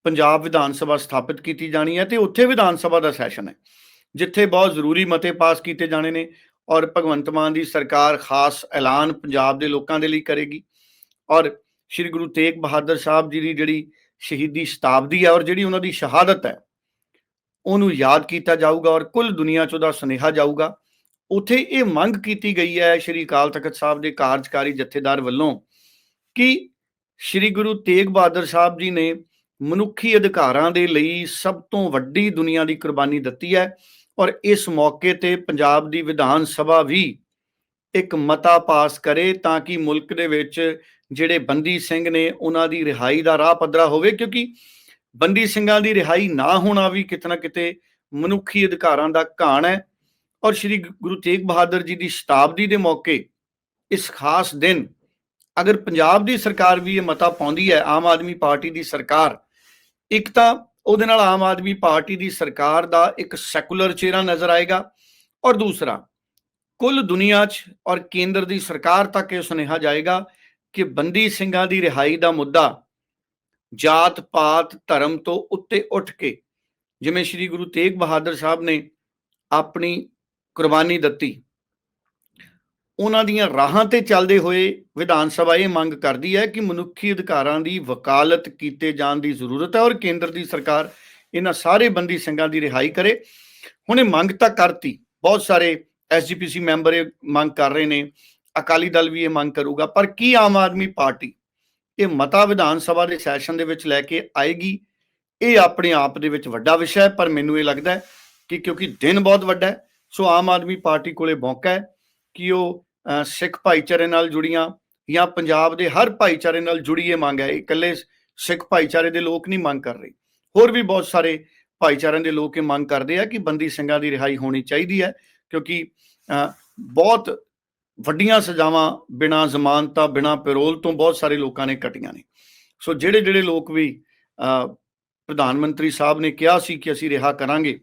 ਪੰਜਾਬ ਵਿਧਾਨ ਸਭਾ ਸਥਾਪਿਤ ਕੀਤੀ ਜਾਣੀ ਹੈ ਤੇ ਉੱਥੇ ਵਿਧਾਨ ਸਭਾ ਦਾ ਸੈਸ਼ਨ ਹੈ, ਜਿੱਥੇ ਬਹੁਤ ਜ਼ਰੂਰੀ ਮਤੇ ਪਾਸ ਕੀਤੇ ਜਾਣੇ ਨੇ। ਔਰ ਭਗਵੰਤ ਮਾਨ ਦੀ ਸਰਕਾਰ ਖਾਸ ਐਲਾਨ ਪੰਜਾਬ ਦੇ ਲੋਕਾਂ ਦੇ ਲਈ ਕਰੇਗੀ। ਔਰ ਸ੍ਰੀ ਗੁਰੂ ਤੇਗ ਬਹਾਦਰ ਸਾਹਿਬ ਜੀ ਦੀ ਜਿਹੜੀ ਸ਼ਹੀਦੀ ਸ਼ਤਾਬਦੀ ਹੈ ਔਰ ਜਿਹੜੀ ਉਹਨਾਂ ਦੀ ਸ਼ਹਾਦਤ ਹੈ, ਉਹਨੂੰ ਯਾਦ ਕੀਤਾ ਜਾਊਗਾ ਔਰ ਕੁੱਲ ਦੁਨੀਆ 'ਚ ਉਹਦਾ ਸੁਨੇਹਾ ਜਾਊਗਾ। ਉਥੇ ਇਹ ਮੰਗ ਕੀਤੀ ਗਈ ਹੈ ਸ੍ਰੀ ਅਕਾਲ ਤਖਤ ਸਾਹਿਬ ਦੇ ਕਾਰਜਕਾਰੀ ਜਥੇਦਾਰ ਵੱਲੋਂ ਕਿ ਸ੍ਰੀ ਗੁਰੂ ਤੇਗ ਬਹਾਦਰ ਸਾਹਿਬ ਜੀ ਨੇ ਮਨੁੱਖੀ ਅਧਿਕਾਰਾਂ ਦੇ ਲਈ ਸਭ ਤੋਂ ਵੱਡੀ ਦੁਨੀਆ ਦੀ ਕੁਰਬਾਨੀ ਦਿੱਤੀ ਹੈ। ਔਰ ਇਸ ਮੌਕੇ ਤੇ ਪੰਜਾਬ ਦੀ ਵਿਧਾਨ ਸਭਾ ਵੀ ਇੱਕ ਮਤਾ ਪਾਸ ਕਰੇ ਤਾਂ ਕਿ ਮੁਲਕ ਦੇ ਵਿੱਚ ਜਿਹੜੇ ਬੰਦੀ ਸਿੰਘ ਨੇ ਉਹਨਾਂ ਦੀ ਰਿਹਾਈ ਦਾ ਰਾਹ ਪੱਧਰਾ ਹੋਵੇ, ਕਿਉਂਕਿ ਬੰਦੀ ਸਿੰਘਾਂ ਦੀ ਰਿਹਾਈ ਨਾ ਹੋਣਾ ਵੀ ਕਿਤੇ ਨਾ ਕਿਤੇ ਮਨੁੱਖੀ ਅਧਿਕਾਰਾਂ ਦਾ ਘਾਣ ਹੈ। ਔਰ ਸ੍ਰੀ ਗੁਰੂ ਤੇਗ ਬਹਾਦਰ ਜੀ ਦੀ ਸ਼ਤਾਬਦੀ ਦੇ ਮੌਕੇ ਇਸ ਖਾਸ ਦਿਨ ਅਗਰ ਪੰਜਾਬ ਦੀ ਸਰਕਾਰ ਵੀ ਇਹ ਮਤਾ ਪਾਉਂਦੀ ਹੈ, ਆਮ ਆਦਮੀ ਪਾਰਟੀ ਦੀ ਸਰਕਾਰ, ਇੱਕ ਤਾਂ ਉਹਦੇ ਨਾਲ ਆਮ ਆਦਮੀ ਪਾਰਟੀ ਦੀ ਸਰਕਾਰ ਦਾ ਇੱਕ ਸੈਕੂਲਰ ਚਿਹਰਾ ਨਜ਼ਰ ਆਏਗਾ। ਔਰ ਦੂਸਰਾ, ਕੁੱਲ ਦੁਨੀਆ 'ਚ ਔਰ ਕੇਂਦਰ ਦੀ ਸਰਕਾਰ ਤੱਕ ਇਹ ਸੁਨੇਹਾ ਜਾਏਗਾ ਕਿ ਬੰਦੀ ਸਿੰਘਾਂ ਦੀ ਰਿਹਾਈ ਦਾ ਮੁੱਦਾ ਜਾਤ ਪਾਤ ਧਰਮ ਤੋਂ ਉੱਤੇ ਉੱਠ ਕੇ, ਜਿਵੇਂ ਸ੍ਰੀ ਗੁਰੂ ਤੇਗ ਬਹਾਦਰ ਸਾਹਿਬ ਨੇ ਆਪਣੀ ਕੁਰਬਾਨੀ ਦਿੱਤੀ। ਉਹਨਾਂ ਦੀਆਂ ਰਾਹਾਂ ਤੇ ਚੱਲਦੇ ਹੋਏ ਵਿਧਾਨ ਸਭਾ ਇਹ ਮੰਗ ਕਰਦੀ ਹੈ ਕਿ ਮਨੁੱਖੀ ਅਧਿਕਾਰਾਂ ਦੀ ਵਕਾਲਤ ਕੀਤੇ ਜਾਣ ਦੀ ਜ਼ਰੂਰਤ ਹੈ ਔਰ ਕੇਂਦਰ ਦੀ ਸਰਕਾਰ ਇਹਨਾਂ ਸਾਰੇ ਬੰਦੀ ਸਿੰਘਾਂ ਦੀ ਰਿਹਾਈ ਕਰੇ। ਹੁਣ ਇਹ ਮੰਗ ਤਾਂ ਕਰਤੀ। ਬਹੁਤ ਸਾਰੇ ਐਸਜੀਪੀਸੀ ਮੈਂਬਰ ਇਹ ਮੰਗ ਕਰ ਰਹੇ ਨੇ। ਅਕਾਲੀ ਦਲ ਵੀ ਇਹ ਮੰਗ ਕਰੂਗਾ। ਪਰ ਕੀ ਆਮ ਆਦਮੀ ਪਾਰਟੀ ਇਹ ਮਤਾ ਵਿਧਾਨ ਸਭਾ ਦੇ ਸੈਸ਼ਨ ਦੇ ਵਿੱਚ ਲੈ ਕੇ ਆਏਗੀ? ਇਹ ਆਪਣੇ ਆਪ ਦੇ ਵਿੱਚ ਵੱਡਾ ਵਿਸ਼ਾ ਹੈ, ਪਰ ਮੈਨੂੰ ਇਹ ਲੱਗਦਾ ਹੈ ਕਿ ਕਿਉਂਕਿ ਦਿਨ ਬਹੁਤ ਵੱਡਾ ਹੈ, ਸੋ ਆਮ ਆਦਮੀ ਪਾਰਟੀ ਕੋਲੇ ਮੌਕਾ ਹੈ ਕਿ ਉਹ ਸਿੱਖ ਭਾਈਚਾਰੇ ਨਾਲ ਜੁੜੀਆਂ ਜਾਂ ਪੰਜਾਬ ਦੇ ਹਰ ਭਾਈਚਾਰੇ ਨਾਲ ਜੁੜੀ ਇਹ ਮੰਗ ਹੈ। ਇਹ ਇਕੱਲੇ ਸਿੱਖ ਭਾਈਚਾਰੇ ਦੇ ਲੋਕ ਨਹੀਂ ਮੰਗ ਕਰ ਰਹੇ। ਹੋਰ ਵੀ ਬਹੁਤ ਸਾਰੇ ਭਾਈਚਾਰਿਆਂ ਦੇ ਲੋਕ ਇਹ ਮੰਗ ਕਰਦੇ ਆ ਕਿ ਬੰਦੀ ਸਿੰਘਾਂ ਦੀ ਰਿਹਾਈ ਹੋਣੀ ਚਾਹੀਦੀ ਹੈ, ਕਿਉਂਕਿ ਬਹੁਤ ਵੱਡੀਆਂ ਸਜ਼ਾਵਾਂ ਬਿਨਾਂ ਜ਼ਮਾਨਤਾਂ, ਬਿਨਾਂ ਪੈਰੋਲ ਤੋਂ ਬਹੁਤ ਸਾਰੇ ਲੋਕਾਂ ਨੇ ਕੱਟੀਆਂ ਨੇ। ਸੋ ਜਿਹੜੇ ਜਿਹੜੇ ਲੋਕ ਵੀ ਪ੍ਰਧਾਨ ਮੰਤਰੀ ਸਾਹਿਬ ਨੇ ਕਿਹਾ ਸੀ ਕਿ ਅਸੀਂ ਰਿਹਾ ਕਰਾਂਗੇ,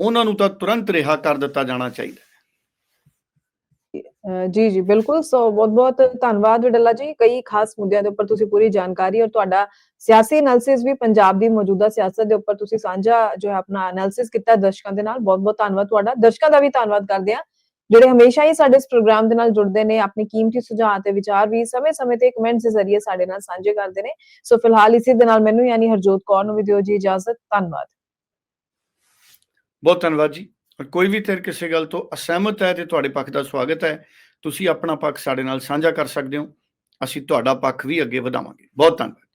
ਉਹਨਾਂ ਨੂੰ ਤਾਂ ਤੁਰੰਤ ਰਿਹਾ ਕਰ ਦਿੱਤਾ ਜਾਣਾ ਚਾਹੀਦਾ। ਜੀ ਜੀ, ਬਿਲਕੁਲ। ਸੋ ਬਹੁਤ ਬਹੁਤ ਧੰਨਵਾਦ ਵਿਡਲਾ ਜੀ। ਕਈ ਖਾਸ ਮੁੱਦਿਆਂ ਦੇ ਉੱਪਰ ਤੁਸੀਂ ਪੂਰੀ ਜਾਣਕਾਰੀ ਔਰ ਤੁਹਾਡਾ ਸਿਆਸੀ ਐਨਾਲਿਸਿਸ ਵੀ ਪੰਜਾਬ ਦੀ ਮੌਜੂਦਾ ਸਿਆਸਤ ਦੇ ਉੱਪਰ ਤੁਸੀਂ ਸਾਂਝਾ ਜੋ ਹੈ ਆਪਣਾ ਐਨਾਲਿਸਿਸ ਕੀਤਾ ਦਰਸ਼ਕਾਂ ਦੇ ਨਾਲ। ਬਹੁਤ ਬਹੁਤ ਧੰਨਵਾਦ ਤੁਹਾਡਾ। ਦਰਸ਼ਕਾਂ ਦਾ ਵੀ ਧੰਨਵਾਦ ਕਰਦੇ ਆ ਜਿਹੜੇ ਹਮੇਸ਼ਾ ਹੀ ਸਾਡੇ ਇਸ ਪ੍ਰੋਗਰਾਮ ਦੇ ਨਾਲ ਜੁੜਦੇ ਨੇ, ਆਪਣੀ ਕੀਮਤੀ ਸੁਝਾਅ ਤੇ ਵਿਚਾਰ ਵੀ ਸਮੇਂ-ਸਮੇਂ ਤੇ ਕਮੈਂਟਸ ਦੇ ਜ਼ਰੀਏ ਸਾਡੇ ਨਾਲ ਸਾਂਝੇ ਕਰਦੇ ਨੇ। ਸੋ, ਫਿਲਹਾਲ ਇਸੇ ਦੇ ਨਾਲ ਮੈਨੂੰ ਯਾਨੀ ਹਰਜੋਤ ਕੌਰ ਨੂੰ ਵੀ ਦਿਓ ਜੀ ਇਜਾਜ਼ਤ। ਧੰਨਵਾਦ। ਬਹੁਤ ਧੰਨਵਾਦ ਜੀ। ਔਰ ਕੋਈ ਵੀ ਤੇਰ ਕਿਸੇ ਗੱਲ ਤੋਂ ਅਸਹਿਮਤ ਹੈ ਤੇ ਤੁਹਾਡੇ ਪੱਖ ਦਾ ਸਵਾਗਤ ਹੈ, ਤੁਸੀਂ ਆਪਣਾ ਪੱਖ ਸਾਡੇ ਨਾਲ ਸਾਂਝਾ ਕਰ ਸਕਦੇ ਹੋ। ਅਸੀਂ ਤੁਹਾਡਾ ਪੱਖ ਵੀ ਅੱਗੇ ਵਧਾਵਾਂਗੇ। ਬਹੁਤ ਧੰਨਵਾਦ।